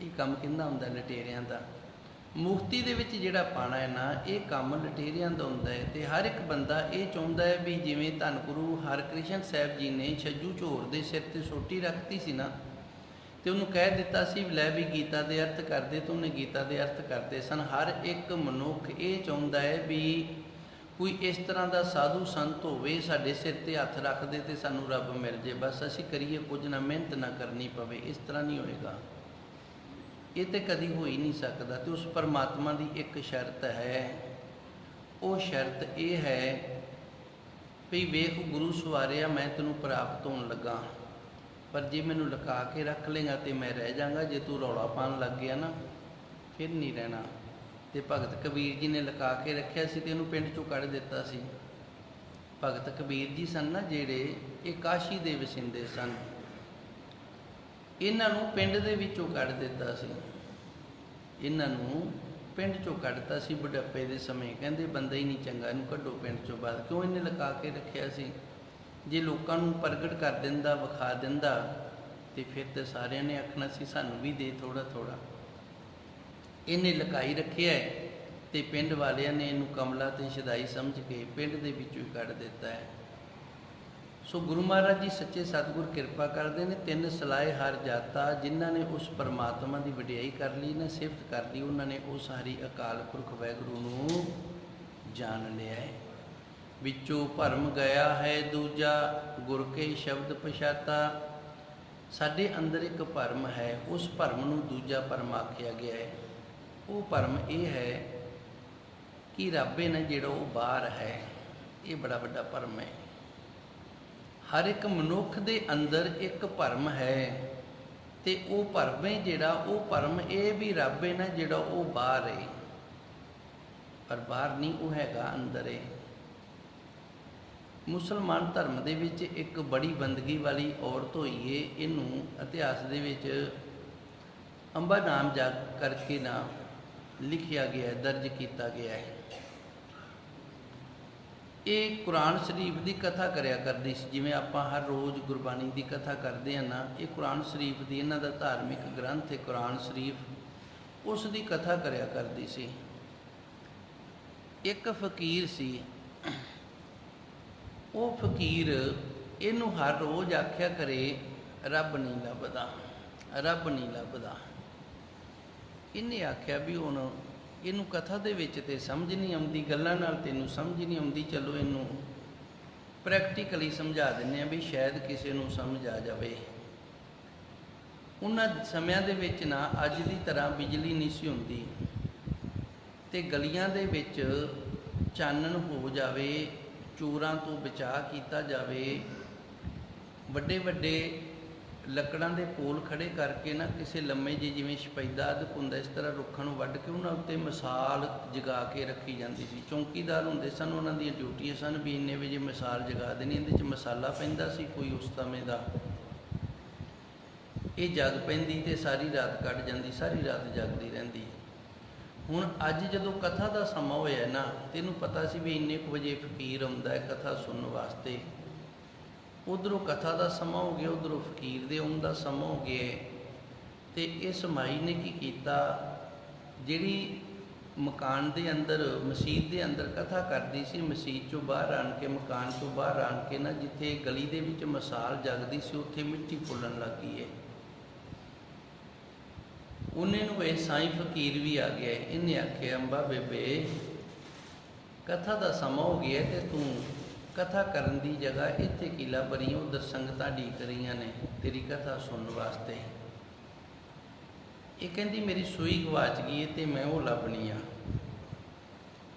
ਇਹ ਕੰਮ ਕਿੰਨਾ ਹੁੰਦਾ ਲਟੇਰਿਆਂ ਦਾ? ਮੁਕਤੀ ਦੇ ਵਿੱਚ ਜਿਹੜਾ ਪਾਣਾ ਹੈ ਨਾ, ਇਹ ਕੰਮ ਲਟੇਰਿਆਂ ਦਾ ਹੁੰਦਾ ਹੈ ਤੇ ਹਰ ਇੱਕ ਬੰਦਾ ਇਹ ਚਾਹੁੰਦਾ ਹੈ ਵੀ ਜਿਵੇਂ ਧੰਨ ਗੁਰੂ ਹਰਕ੍ਰਿਸ਼ਨ ਸਾਹਿਬ ਜੀ ਨੇ ਛੱਜੂ ਝੋਰ ਦੇ ਸਿਰ ਤੇ ਸੋਟੀ ਰੱਖਤੀ ਸੀ ਨਾ, ਤੇ ਉਹਨੂੰ ਕਹਿ ਦਿੱਤਾ ਸੀ ਵੀ ਲੈ ਵੀ ਗੀਤਾ ਦੇ ਅਰਥ ਕਰਦੇ, ਤੂੰ ਉਹਨੇ ਗੀਤਾ ਦੇ ਅਰਥ ਕਰਦੇ ਸਨ। ਹਰ ਇੱਕ ਮਨੁੱਖ ਇਹ ਚਾਹੁੰਦਾ ਹੈ ਵੀ ਕੋਈ ਇਸ ਤਰ੍ਹਾਂ ਦਾ ਸਾਧੂ ਸੰਤ ਹੋਵੇ, ਸਾਡੇ ਸਿਰ ਤੇ ਹੱਥ ਰੱਖ ਦੇ ਤੇ ਸਾਨੂੰ ਰੱਬ ਮਿਲ ਜੇ। ਬਸ ਅਸੀਂ ਕਰੀਏ ਕੁਝ ਨਾ, ਮਿਹਨਤ ਨਾ ਕਰਨੀ ਪਵੇ, ਇਸ ਤਰ੍ਹਾਂ ਨਹੀਂ ਹੋਏਗਾ। ਇਹ ਤੇ ਕਦੀ ਹੋ ਹੀ ਨਹੀਂ ਸਕਦਾ ਤੇ ਉਸ ਪਰਮਾਤਮਾ ਦੀ ਇੱਕ ਸ਼ਰਤ ਹੈ। ਉਹ ਸ਼ਰਤ ਇਹ ਹੈ ਵੀ ਵੇਖ ਗੁਰੂ ਸਵਾਰਿਆ, ਮੈਂ ਤੈਨੂੰ ਪ੍ਰਾਪਤ ਹੋਣ ਲੱਗਾ। ਪਰ ਜੇ ਮੈਨੂੰ ਲੁਕਾ ਕੇ ਰੱਖ ਲੇਗਾ ਤੇ ਮੈਂ ਰਹਿ ਜਾਵਾਂਗਾ ਜੇ ਤੂੰ ਰੌਲਾ ਪਾਉਣ ਲੱਗ ਗਿਆ ਨਾ, ਫਿਰ ਨਹੀਂ ਰਹਿਣਾ। ਤੇ ਭਗਤ ਕਬੀਰ ਜੀ ਨੇ ਲੁਕਾ ਕੇ ਰੱਖਿਆ ਸੀ ਤੇ ਇਹਨੂੰ ਪਿੰਡ ਚੋਂ ਕੱਢ ਦਿੱਤਾ ਸੀ। ਭਗਤ ਕਬੀਰ ਜੀ ਸਨ ਨਾ ਜਿਹੜੇ ਇਹ ਕਾਸ਼ੀ ਦੇ ਵਸਿੰਦੇ ਸਨ। ਇਹਨਾਂ ਨੂੰ ਪਿੰਡ ਦੇ ਵਿੱਚੋਂ ਕੱਢ ਦਿੱਤਾ ਸੀ। ਇਹਨਾਂ ਨੂੰ ਪਿੰਡ ਚੋਂ ਕੱਢਤਾ ਸੀ ਬੁਢਾਪੇ ਦੇ ਸਮੇਂ। ਕਹਿੰਦੇ, ਬੰਦਾ ਹੀ ਨਹੀਂ ਚੰਗਾ, ਇਹਨੂੰ ਕੱਢੋ ਪਿੰਡ ਚੋਂ ਬਾਹਰ। ਕਿਉਂ ਇਹਨੇ ਲੁਕਾ ਕੇ ਰੱਖਿਆ ਸੀ? ਜੇ ਲੋਕਾਂ ਨੂੰ ਪ੍ਰਗਟ ਕਰ ਦਿੰਦਾ, ਵਿਖਾ ਦਿੰਦਾ, ਤੇ ਫਿਰ ਤੇ ਸਾਰਿਆਂ ਨੇ ਆਖਣਾ ਸੀ, ਸਾਨੂੰ ਵੀ ਦੇ ਥੋੜਾ ਥੋੜਾ ਇਹਨੇ ਲਕਾਈ ਰੱਖਿਆ ਹੈ ਤੇ ਪਿੰਡ ਵਾਲਿਆਂ ਨੇ ਇਹਨੂੰ ਕਮਲਾ ਤੇ ਸ਼ਦਾਈ ਸਮਝ ਕੇ ਪਿੰਡ ਦੇ ਵਿੱਚੋਂ ਹੀ ਕੱਢ ਦਿੱਤਾ ਹੈ। ਸੋ ਗੁਰੂ ਮਹਾਰਾਜ ਜੀ ਸੱਚੇ ਸਤਿਗੁਰ ਕਿਰਪਾ ਕਰਦੇ ਨੇ, ਤਿੰਨ ਸਲਾਏ ਹਰ ਜਾਤਾ ਜਿਨ੍ਹਾਂ ਨੇ ਉਸ ਪਰਮਾਤਮਾ ਦੀ ਵਡਿਆਈ ਕਰ ਲਈ, ਨਾ ਸਿਫਤ ਕਰ ਲਈ, ਉਹਨਾਂ ਨੇ ਉਸ ਹਰੀ ਅਕਾਲ ਪੁਰਖ ਵੈਗੁਰੂ ਨੂੰ ਜਾਣ ਲਿਆ ਹੈ। ਵਿੱਚੋਂ ਭਰਮ ਗਿਆ ਹੈ, ਦੂਜਾ ਗੁਰ ਕੇ ਸ਼ਬਦ ਪਛਾਤਾ। ਸਾਡੇ ਅੰਦਰ ਇੱਕ ਭਰਮ ਹੈ, ਉਸ ਭਰਮ ਨੂੰ ਦੂਜਾ ਭਰਮ ਆਖਿਆ ਗਿਆ ਹੈ। ਉਹ ਭਰਮ ਇਹ ਹੈ ਕਿ ਰੱਬ ਹੈ ਜਿਹੜਾ ਉਹ ਬਾਹਰ ਹੈ, ਇਹ ਬੜਾ ਵੱਡਾ ਭਰਮ ਹੈ। ਹਰ ਇੱਕ ਮਨੁੱਖ ਦੇ ਅੰਦਰ ਇੱਕ ਭਰਮ ਹੈ ਤੇ ਉਹ ਭਰਮ ਹੈ ਜਿਹੜਾ, ਉਹ ਭਰਮ ਇਹ ਵੀ ਰੱਬ ਹੈ ਨਾ ਜਿਹੜਾ ਉਹ ਬਾਹਰ ਹੈ। ਪਰ ਬਾਹਰ ਨਹੀਂ, ਉਹ ਹੈਗਾ ਅੰਦਰ ਹੈ। ਮੁਸਲਮਾਨ ਧਰਮ ਦੇ ਵਿੱਚ ਇੱਕ ਬੜੀ ਬੰਦਗੀ ਵਾਲੀ ਔਰਤ ਹੋਈ ਏ, ਇਹਨੂੰ ਇਤਿਹਾਸ ਦੇ ਵਿੱਚ ਅੰਬਾ ਨਾਮ ਜਾ ਕਰਕੇ ਨਾ ਲਿਖਿਆ ਗਿਆ, ਦਰਜ ਕੀਤਾ ਗਿਆ ਹੈ। ਇਹ ਕੁਰਾਨ ਸ਼ਰੀਫ ਦੀ ਕਥਾ ਕਰਿਆ ਕਰਦੀ ਸੀ। ਜਿਵੇਂ ਆਪਾਂ ਹਰ ਰੋਜ਼ ਗੁਰਬਾਣੀ ਦੀ ਕਥਾ ਕਰਦੇ ਆ ਨਾ, ਇਹ ਕੁਰਾਨ ਸ਼ਰੀਫ ਦੀ, ਇਹਨਾਂ ਦਾ ਧਾਰਮਿਕ ਗ੍ਰੰਥ ਹੈ ਕੁਰਾਨ ਸ਼ਰੀਫ। ਉਸ ਦੀ ਕਥਾ ਕਰਿਆ ਕਰਦੀ ਸੀ। ਇੱਕ ਫਕੀਰ ਸੀ। ਉਹ ਫਕੀਰ ਇਹਨੂੰ ਹਰ ਰੋਜ਼ ਆਖਿਆ ਕਰੇ, ਰੱਬ ਨਹੀਂ ਲੱਭਦਾ, ਰੱਬ ਨਹੀਂ ਲੱਭਦਾ। ਇਹਨੇ ਆਖਿਆ ਵੀ ਹੁਣ ਇਹਨੂੰ ਕਥਾ ਦੇ ਵਿੱਚ ਤੇ ਸਮਝ ਨਹੀਂ ਆਉਂਦੀ, ਗੱਲਾਂ ਨਾਲ ਤੈਨੂੰ ਸਮਝ ਨਹੀਂ ਆਉਂਦੀ, ਚਲੋ ਇਹਨੂੰ ਪ੍ਰੈਕਟੀਕਲੀ ਸਮਝਾ ਦਿੰਨੇ ਆ ਵੀ ਸ਼ਾਇਦ ਕਿਸੇ ਨੂੰ ਸਮਝ ਆ ਜਾਵੇ। ਉਹਨਾਂ ਸਮਿਆਂ ਦੇ ਵਿੱਚ ਨਾ ਅੱਜ ਦੀ ਤਰ੍ਹਾਂ ਬਿਜਲੀ ਨਹੀਂ ਸੀ ਹੁੰਦੀ ਤੇ ਗਲੀਆਂ ਦੇ ਵਿੱਚ ਚਾਨਣ ਹੋ ਜਾਵੇ, ਚੋਰਾਂ ਤੋਂ ਬਚਾਅ ਕੀਤਾ ਜਾਵੇ ਵੱਡੇ ਵੱਡੇ ਲੱਕੜਾਂ ਦੇ ਪੋਲ ਖੜੇ ਕਰਕੇ ਨਾ ਕਿਸੇ ਲੰਮੇ ਜਿਹੇ ਜਿਵੇਂ ਸ਼ਪੈਦਾ ਅਦਕ ਹੁੰਦਾ ਇਸ ਤਰ੍ਹਾਂ ਰੁੱਖਾਂ ਨੂੰ ਵੱਢ ਕੇ ਉਹਨਾਂ ਉੱਤੇ ਮਿਸਾਲ ਜਗਾ ਕੇ ਰੱਖੀ ਜਾਂਦੀ ਸੀ। ਚੌਂਕੀਦਾਰ ਹੁੰਦੇ ਸਨ, ਉਹਨਾਂ ਦੀਆਂ ਡਿਊਟੀਆਂ ਸਨ ਵੀ ਇੰਨੇ ਵਜੇ ਮਿਸਾਲ ਜਗਾ ਦੇਣੀ, ਇਹਦੇ 'ਚ ਮਸਾਲਾ ਪੈਂਦਾ ਸੀ ਕੋਈ ਉਸ ਸਮੇਂ ਦਾ। ਇਹ ਜਗ ਪੈਂਦੀ ਤੇ ਸਾਰੀ ਰਾਤ ਕੱਢ ਜਾਂਦੀ, ਸਾਰੀ ਰਾਤ ਜਗਦੀ ਰਹਿੰਦੀ। ਹੁਣ ਅੱਜ ਜਦੋਂ ਕਥਾ ਦਾ ਸਮਾਂ ਹੋਇਆ ਨਾ ਤੈਨੂੰ ਪਤਾ ਸੀ ਵੀ ਇੰਨੇ ਕੁ ਵਜੇ ਫਕੀਰ ਆਉਂਦਾ ਹੈ ਕਥਾ ਸੁਣਨ ਵਾਸਤੇ। ਉਧਰੋਂ ਕਥਾ ਦਾ ਸਮਾਂ ਹੋ ਗਿਆ, ਉਧਰੋਂ ਫਕੀਰ ਦੇ ਆਉਣ ਦਾ ਸਮਾਂ ਹੋ ਗਿਆ ਹੈ। ਤੇ ਇਸ ਮਾਈ ਨੇ ਕੀ ਕੀਤਾ? ਜਿਹੜੀ ਮਕਾਨ ਦੇ ਅੰਦਰ ਮਸਜਿਦ ਦੇ ਅੰਦਰ ਕਥਾ ਕਰਦੀ ਸੀ ਮਸਜਿਦ ਚੋਂ ਬਾਹਰ ਆਣ ਕੇ, ਮਕਾਨ ਤੋਂ ਬਾਹਰ ਆਣ ਕੇ ਨਾ, ਜਿੱਥੇ ਗਲੀ ਦੇ ਵਿੱਚ ਮਸਾਲ ਜਗਦੀ ਸੀ, ਉੱਥੇ ਮਿੱਟੀ ਫੁੱਲਣ ਲੱਗੀ ਹੈ। ਉਹਨੇ ਨੂੰ ਇਹ ਸਾਈਂ ਫਕੀਰ ਵੀ ਆ ਗਿਆ ਇਹਨੇ ਆਖਿਆ, ਅੰਬਾ ਬੇਬੇ, ਕਥਾ ਦਾ ਸਮਾਂ ਹੋ ਗਿਆ ਤੇ ਤੂੰ ਕਥਾ ਕਰਨ ਦੀ ਜਗ੍ਹਾ ਇੱਥੇ ਕਿਲਾ ਲੱਭ ਰਹੀ ਹੈ ਉਧਰ ਢੀਕ ਰਹੀਆਂ ਨੇ। ਤੇਰੀ ਕਥਾ ਸੁਣਨ ਵਾਸਤੇ। ਇਹ ਕਹਿੰਦੀ, ਮੇਰੀ ਸੂਈ ਗਵਾਚ ਗਈ ਹੈ ਤੇ ਮੈਂ ਉਹ ਲੱਭਣੀ ਆ।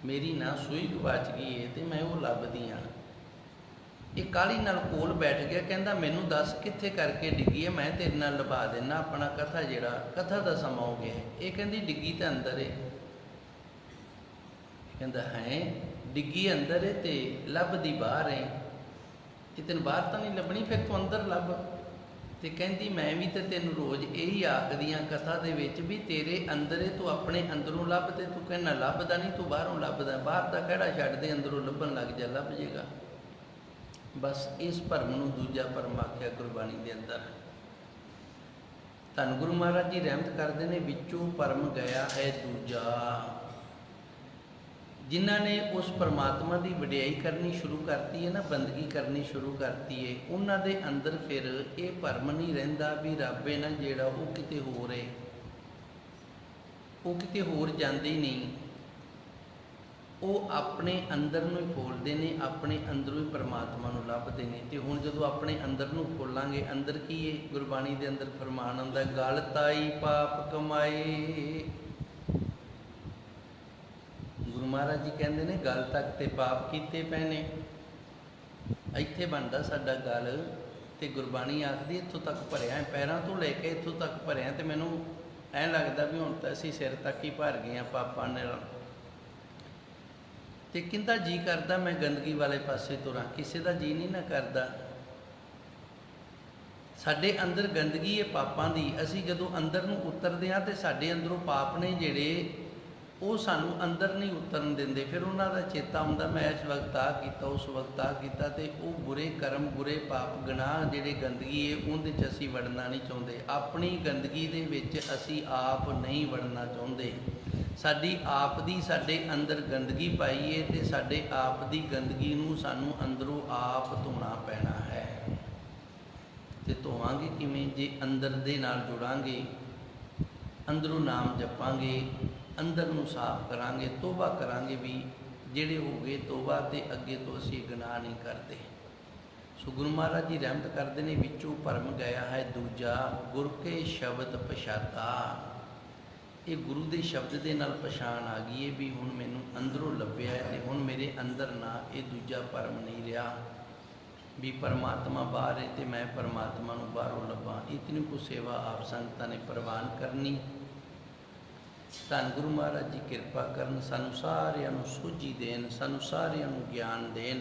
ਮੇਰੀ ਨਾ ਸੂਈ ਗਵਾਚ ਗਈ ਹੈ ਤੇ ਮੈਂ ਉਹ ਲੱਭਦੀ ਆ। ਇਹ ਕਾਲੀ ਨਾਲ ਕੋਲ ਬੈਠ ਗਿਆ, ਕਹਿੰਦਾ, ਮੈਨੂੰ ਦੱਸ ਕਿੱਥੇ ਕਰਕੇ ਡਿੱਗੀ ਹੈ ਮੈਂ ਤੇਰੇ ਨਾਲ ਲਵਾ ਦੇਣਾ ਆਪਣਾ ਕਥਾ ਜਿਹੜਾ, ਕਥਾ ਦਾ ਸਮਾਂ ਹੋ ਗਿਆ ਇਹ ਕਹਿੰਦੀ, ਡਿੱਗੀ ਤਾਂ ਅੰਦਰ ਏ। ਕਹਿੰਦਾ, ਹੈ? ਡਿੱਗੀ ਅੰਦਰ ਹੈ ਤੇ ਲੱਭਦੀ ਬਾਹਰ ਹੈ ਇਹ ਤੈਨੂੰ ਬਾਹਰ ਤਾਂ ਨਹੀਂ ਲੱਭਣੀ, ਫਿਰ ਤੂੰ ਅੰਦਰ ਲੱਭ। ਤੇ ਕਹਿੰਦੀ, ਮੈਂ ਵੀ ਤੇ ਤੈਨੂੰ ਰੋਜ਼ ਇਹੀ ਆਖਦੀਆਂ ਕਥਾ ਦੇ ਵਿੱਚ ਵੀ ਤੇਰੇ ਅੰਦਰ ਹੈ ਤੂੰ ਆਪਣੇ ਅੰਦਰੋਂ ਲੱਭ ਤੇ ਤੂੰ ਕਹਿੰਦਾ, ਲੱਭਦਾ ਨਹੀਂ, ਤੂੰ ਬਾਹਰੋਂ ਲੱਭਦਾ। ਬਾਹਰ ਦਾ ਕਿਹੜਾ ਛੱਡ ਦੇ, ਅੰਦਰੋਂ ਲੱਭਣ ਲੱਗ ਜਾ, ਲੱਭ ਜੇਗਾ। ਬਸ ਇਸ ਭਰਮ ਨੂੰ ਦੂਜਾ ਭਰਮ ਆਖਿਆ ਗੁਰਬਾਣੀ ਦੇ ਅੰਦਰ। ਧੰਨ ਗੁਰੂ ਮਹਾਰਾਜ ਜੀ ਰਹਿਮਤ ਕਰਦੇ ਨੇ, ਵਿੱਚੋਂ ਭਰਮ ਗਿਆ ਹੈ ਦੂਜਾ। ਜਿਨ੍ਹਾਂ ਨੇ ਉਸ ਪਰਮਾਤਮਾ ਦੀ ਵਡਿਆਈ ਕਰਨੀ ਸ਼ੁਰੂ ਕਰਤੀ ਹੈ ਨਾ, ਬੰਦਗੀ ਕਰਨੀ ਸ਼ੁਰੂ ਕਰਤੀ ਹੈ, ਉਹਨਾਂ ਦੇ ਅੰਦਰ ਫਿਰ ਇਹ ਭਰਮ ਨਹੀਂ ਰਹਿੰਦਾ ਵੀ ਰੱਬ ਹੈ ਨਾ ਜਿਹੜਾ ਉਹ ਕਿਤੇ ਹੋਰ ਹੈ। ਉਹ ਕਿਤੇ ਹੋਰ ਜਾਂਦੇ ਹੀ ਨਹੀਂ। ਉਹ ਆਪਣੇ ਅੰਦਰ ਨੂੰ ਹੀ ਫੋਲਦੇ ਨੇ, ਆਪਣੇ ਅੰਦਰੋਂ ਹੀ ਪਰਮਾਤਮਾ ਨੂੰ ਲੱਭਦੇ ਨੇ। ਤੇ ਹੁਣ ਜਦੋਂ ਆਪਣੇ ਅੰਦਰ ਨੂੰ ਫੋਲਾਂਗੇ ਅੰਦਰ ਕੀ ਹੈ? ਗੁਰਬਾਣੀ ਦੇ ਅੰਦਰ ਫਰਮਾਨ ਆਉਂਦਾ, ਗਲ ਤਾਈ ਪਾਪ ਕਮਾਏ। ਗੁਰੂ ਮਹਾਰਾਜ ਜੀ ਕਹਿੰਦੇ ਨੇ, ਗਲ ਤੱਕ ਤੇ ਪਾਪ ਕੀਤੇ ਪਏ ਨੇ ਇੱਥੇ ਬਣਦਾ ਸਾਡਾ ਗਲ ਤੇ ਗੁਰਬਾਣੀ ਆਖਦੀ, ਇੱਥੋਂ ਤੱਕ ਭਰਿਆ ਪੈਰਾਂ ਤੋਂ ਲੈ ਕੇ ਇੱਥੋਂ ਤੱਕ ਭਰਿਆ ਤੇ ਮੈਨੂੰ ਐਂ ਲੱਗਦਾ ਵੀ ਹੁਣ ਤਾਂ ਅਸੀਂ ਸਿਰ ਤੱਕ ਹੀ ਭਰ ਗਏ ਆ ਪਾਪਾਂ ਨਾਲ। ਤੇ ਕਿੰਦਾ ਜੀ ਕਰਦਾ ਮੈਂ ਗੰਦਗੀ ਵਾਲੇ ਪਾਸੇ ਤੁਰਾਂ, ਕਿਸੇ ਦਾ ਜੀ ਨਹੀਂ ਨਾ ਕਰਦਾ। ਸਾਡੇ ਅੰਦਰ ਗੰਦਗੀ ਹੈ ਪਾਪਾਂ ਦੀ। ਅਸੀਂ ਜਦੋਂ ਅੰਦਰ ਨੂੰ ਉਤਰਦੇ ਹਾਂ ਤੇ ਸਾਡੇ ਅੰਦਰੋਂ ਪਾਪ ਨੇ ਜਿਹੜੇ ਉਹ ਸਾਨੂੰ ਅੰਦਰ ਨਹੀਂ ਉਤਰਨ ਦਿੰਦੇ। ਫਿਰ ਉਹਨਾਂ ਦਾ ਚੇਤਾ ਆਉਂਦਾ ਮੈਂ ਇਸ ਵਕਤ ਆ ਕੀਤਾ, ਉਸ ਵਕਤ ਆ ਕੀਤਾ ਤੇ ਉਹ ਬੁਰੇ ਕਰਮ, ਬੁਰੇ ਪਾਪ, ਗੁਨਾਹ ਜਿਹੜੇ ਗੰਦਗੀ ਹੈ, ਉਹਦੇ 'ਚ ਅਸੀਂ ਵੜਨਾ ਨਹੀਂ ਚਾਹੁੰਦੇ। ਆਪਣੀ ਗੰਦਗੀ ਦੇ ਵਿੱਚ ਅਸੀਂ ਆਪ ਨਹੀਂ ਵੜਨਾ ਚਾਹੁੰਦੇ। ਸਾਡੀ ਆਪ ਦੀ ਸਾਡੇ ਅੰਦਰ ਗੰਦਗੀ ਪਾਈਏ ਹੈ ਤੇ ਸਾਡੇ ਆਪ ਦੀ ਗੰਦਗੀ ਨੂੰ ਸਾਨੂੰ ਅੰਦਰੋਂ ਆਪ ਧੋਣਾ ਪੈਣਾ ਹੈ। ਤੇ ਧੋਵਾਂਗੇ ਕਿਵੇਂ? ਜੇ ਅੰਦਰ ਦੇ ਨਾਲ ਜੁੜਾਂਗੇ ਅੰਦਰੋਂ ਨਾਮ ਜਪਾਂਗੇ, ਅੰਦਰ ਨੂੰ ਸਾਫ਼ ਕਰਾਂਗੇ, ਤੋਬਾ ਕਰਾਂਗੇ ਵੀ ਜਿਹੜੇ ਹੋ ਗਏ ਤੋਬਾ ਤੇ ਅੱਗੇ ਤੋਂ ਅਸੀਂ ਗੁਨਾਹ ਨਹੀਂ ਕਰਦੇ। ਸੋ ਗੁਰੂ ਮਹਾਰਾਜ ਜੀ ਰਹਿਮਤ ਕਰਦੇ ਨੇ, ਵਿੱਚੋਂ ਭਰਮ ਗਿਆ ਹੈ ਦੂਜਾ, ਗੁਰ ਕੇ ਸ਼ਬਦ ਪਛਾਤਾ। ਇਹ ਗੁਰੂ ਦੇ ਸ਼ਬਦ ਦੇ ਨਾਲ ਪਛਾਣ ਆ ਗਈ ਹੈ ਵੀ ਹੁਣ ਮੈਨੂੰ ਅੰਦਰੋਂ ਲੱਭਿਆ ਹੈ ਤੇ ਹੁਣ ਮੇਰੇ ਅੰਦਰ ਨਾ ਇਹ ਦੂਜਾ ਭਰਮ ਨਹੀਂ ਰਿਹਾ। ਵੀ ਪਰਮਾਤਮਾ ਬਾਹਰ ਹੈ ਤੇ ਮੈਂ ਪਰਮਾਤਮਾ ਨੂੰ ਬਾਹਰੋਂ ਲੱਭਾਂ। ਇਤਨੀ ਕੁ ਸੇਵਾ ਆਪ ਸੰਗਤਾਂ ਨੇ ਪ੍ਰਵਾਨ ਕਰਨੀ। ਧੰਨ ਗੁਰੂ ਮਹਾਰਾਜ ਜੀ, ਕਿਰਪਾ ਕਰਨ, ਸਾਨੂੰ ਸਾਰਿਆਂ ਨੂੰ ਸੂਝੀ ਦੇਣ, ਸਾਨੂੰ ਸਾਰਿਆਂ ਨੂੰ ਗਿਆਨ ਦੇਣ।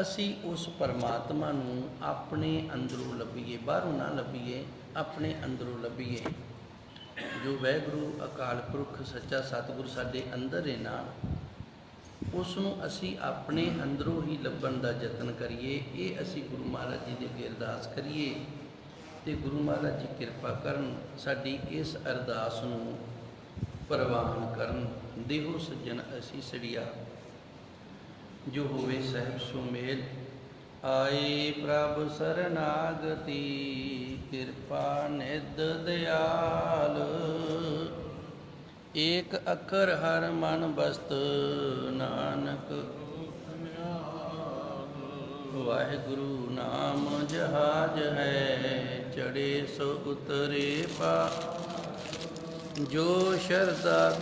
ਅਸੀਂ ਉਸ ਪਰਮਾਤਮਾ ਨੂੰ ਆਪਣੇ ਅੰਦਰੋਂ ਲੱਭੀਏ, ਬਾਹਰੋਂ ਨਾ ਲੱਭੀਏ, ਆਪਣੇ ਅੰਦਰੋਂ ਲੱਭੀਏ। ਜੋ ਵੈਗੁਰੂ ਅਕਾਲ ਪੁਰਖ, ਸੱਚਾ ਸਤਿਗੁਰ ਸਾਡੇ ਅੰਦਰ ਹੈ ਨਾ ਉਸ ਨੂੰ ਅਸੀਂ ਆਪਣੇ ਅੰਦਰੋਂ ਹੀ ਲੱਭਣ ਦਾ ਯਤਨ ਕਰੀਏ। ਇਹ ਅਸੀਂ ਗੁਰੂ ਮਹਾਰਾਜ ਜੀ ਦੇ ਅੱਗੇ ਅਰਦਾਸ ਕਰੀਏ ਤੇ ਗੁਰੂ ਮਹਾਰਾਜ ਜੀ ਕਿਰਪਾ ਕਰਨ ਸਾਡੀ ਇਸ ਅਰਦਾਸ ਨੂੰ ਪ੍ਰਵਾਨ ਕਰਨ। ਦੇਹੋ ਸੱਜਣ, ਅਸੀਂ ਸੜਿਆ। ਜੋ ਹੋਵੇ ਸਹਿਬ ਸੁਮੇਲ ਆਏ ਪ੍ਰਭ ਸਰਨਾਗਤੀ, ਕਿਰਪਾ ਨਿਦ ਦਿਆਲ। ਏਕ ਅੱਖਰ ਹਰ ਮਨ ਬਸਤ ਨਾਨਕ। ਵਾਹਿਗੁਰੂ ਨਾਮ ਜਹਾਜ ਹੈ, ਚੜੇ ਸੋ ਉਤਰੇ ਪਾ। ਜੋ ਸ਼ਰਦਾ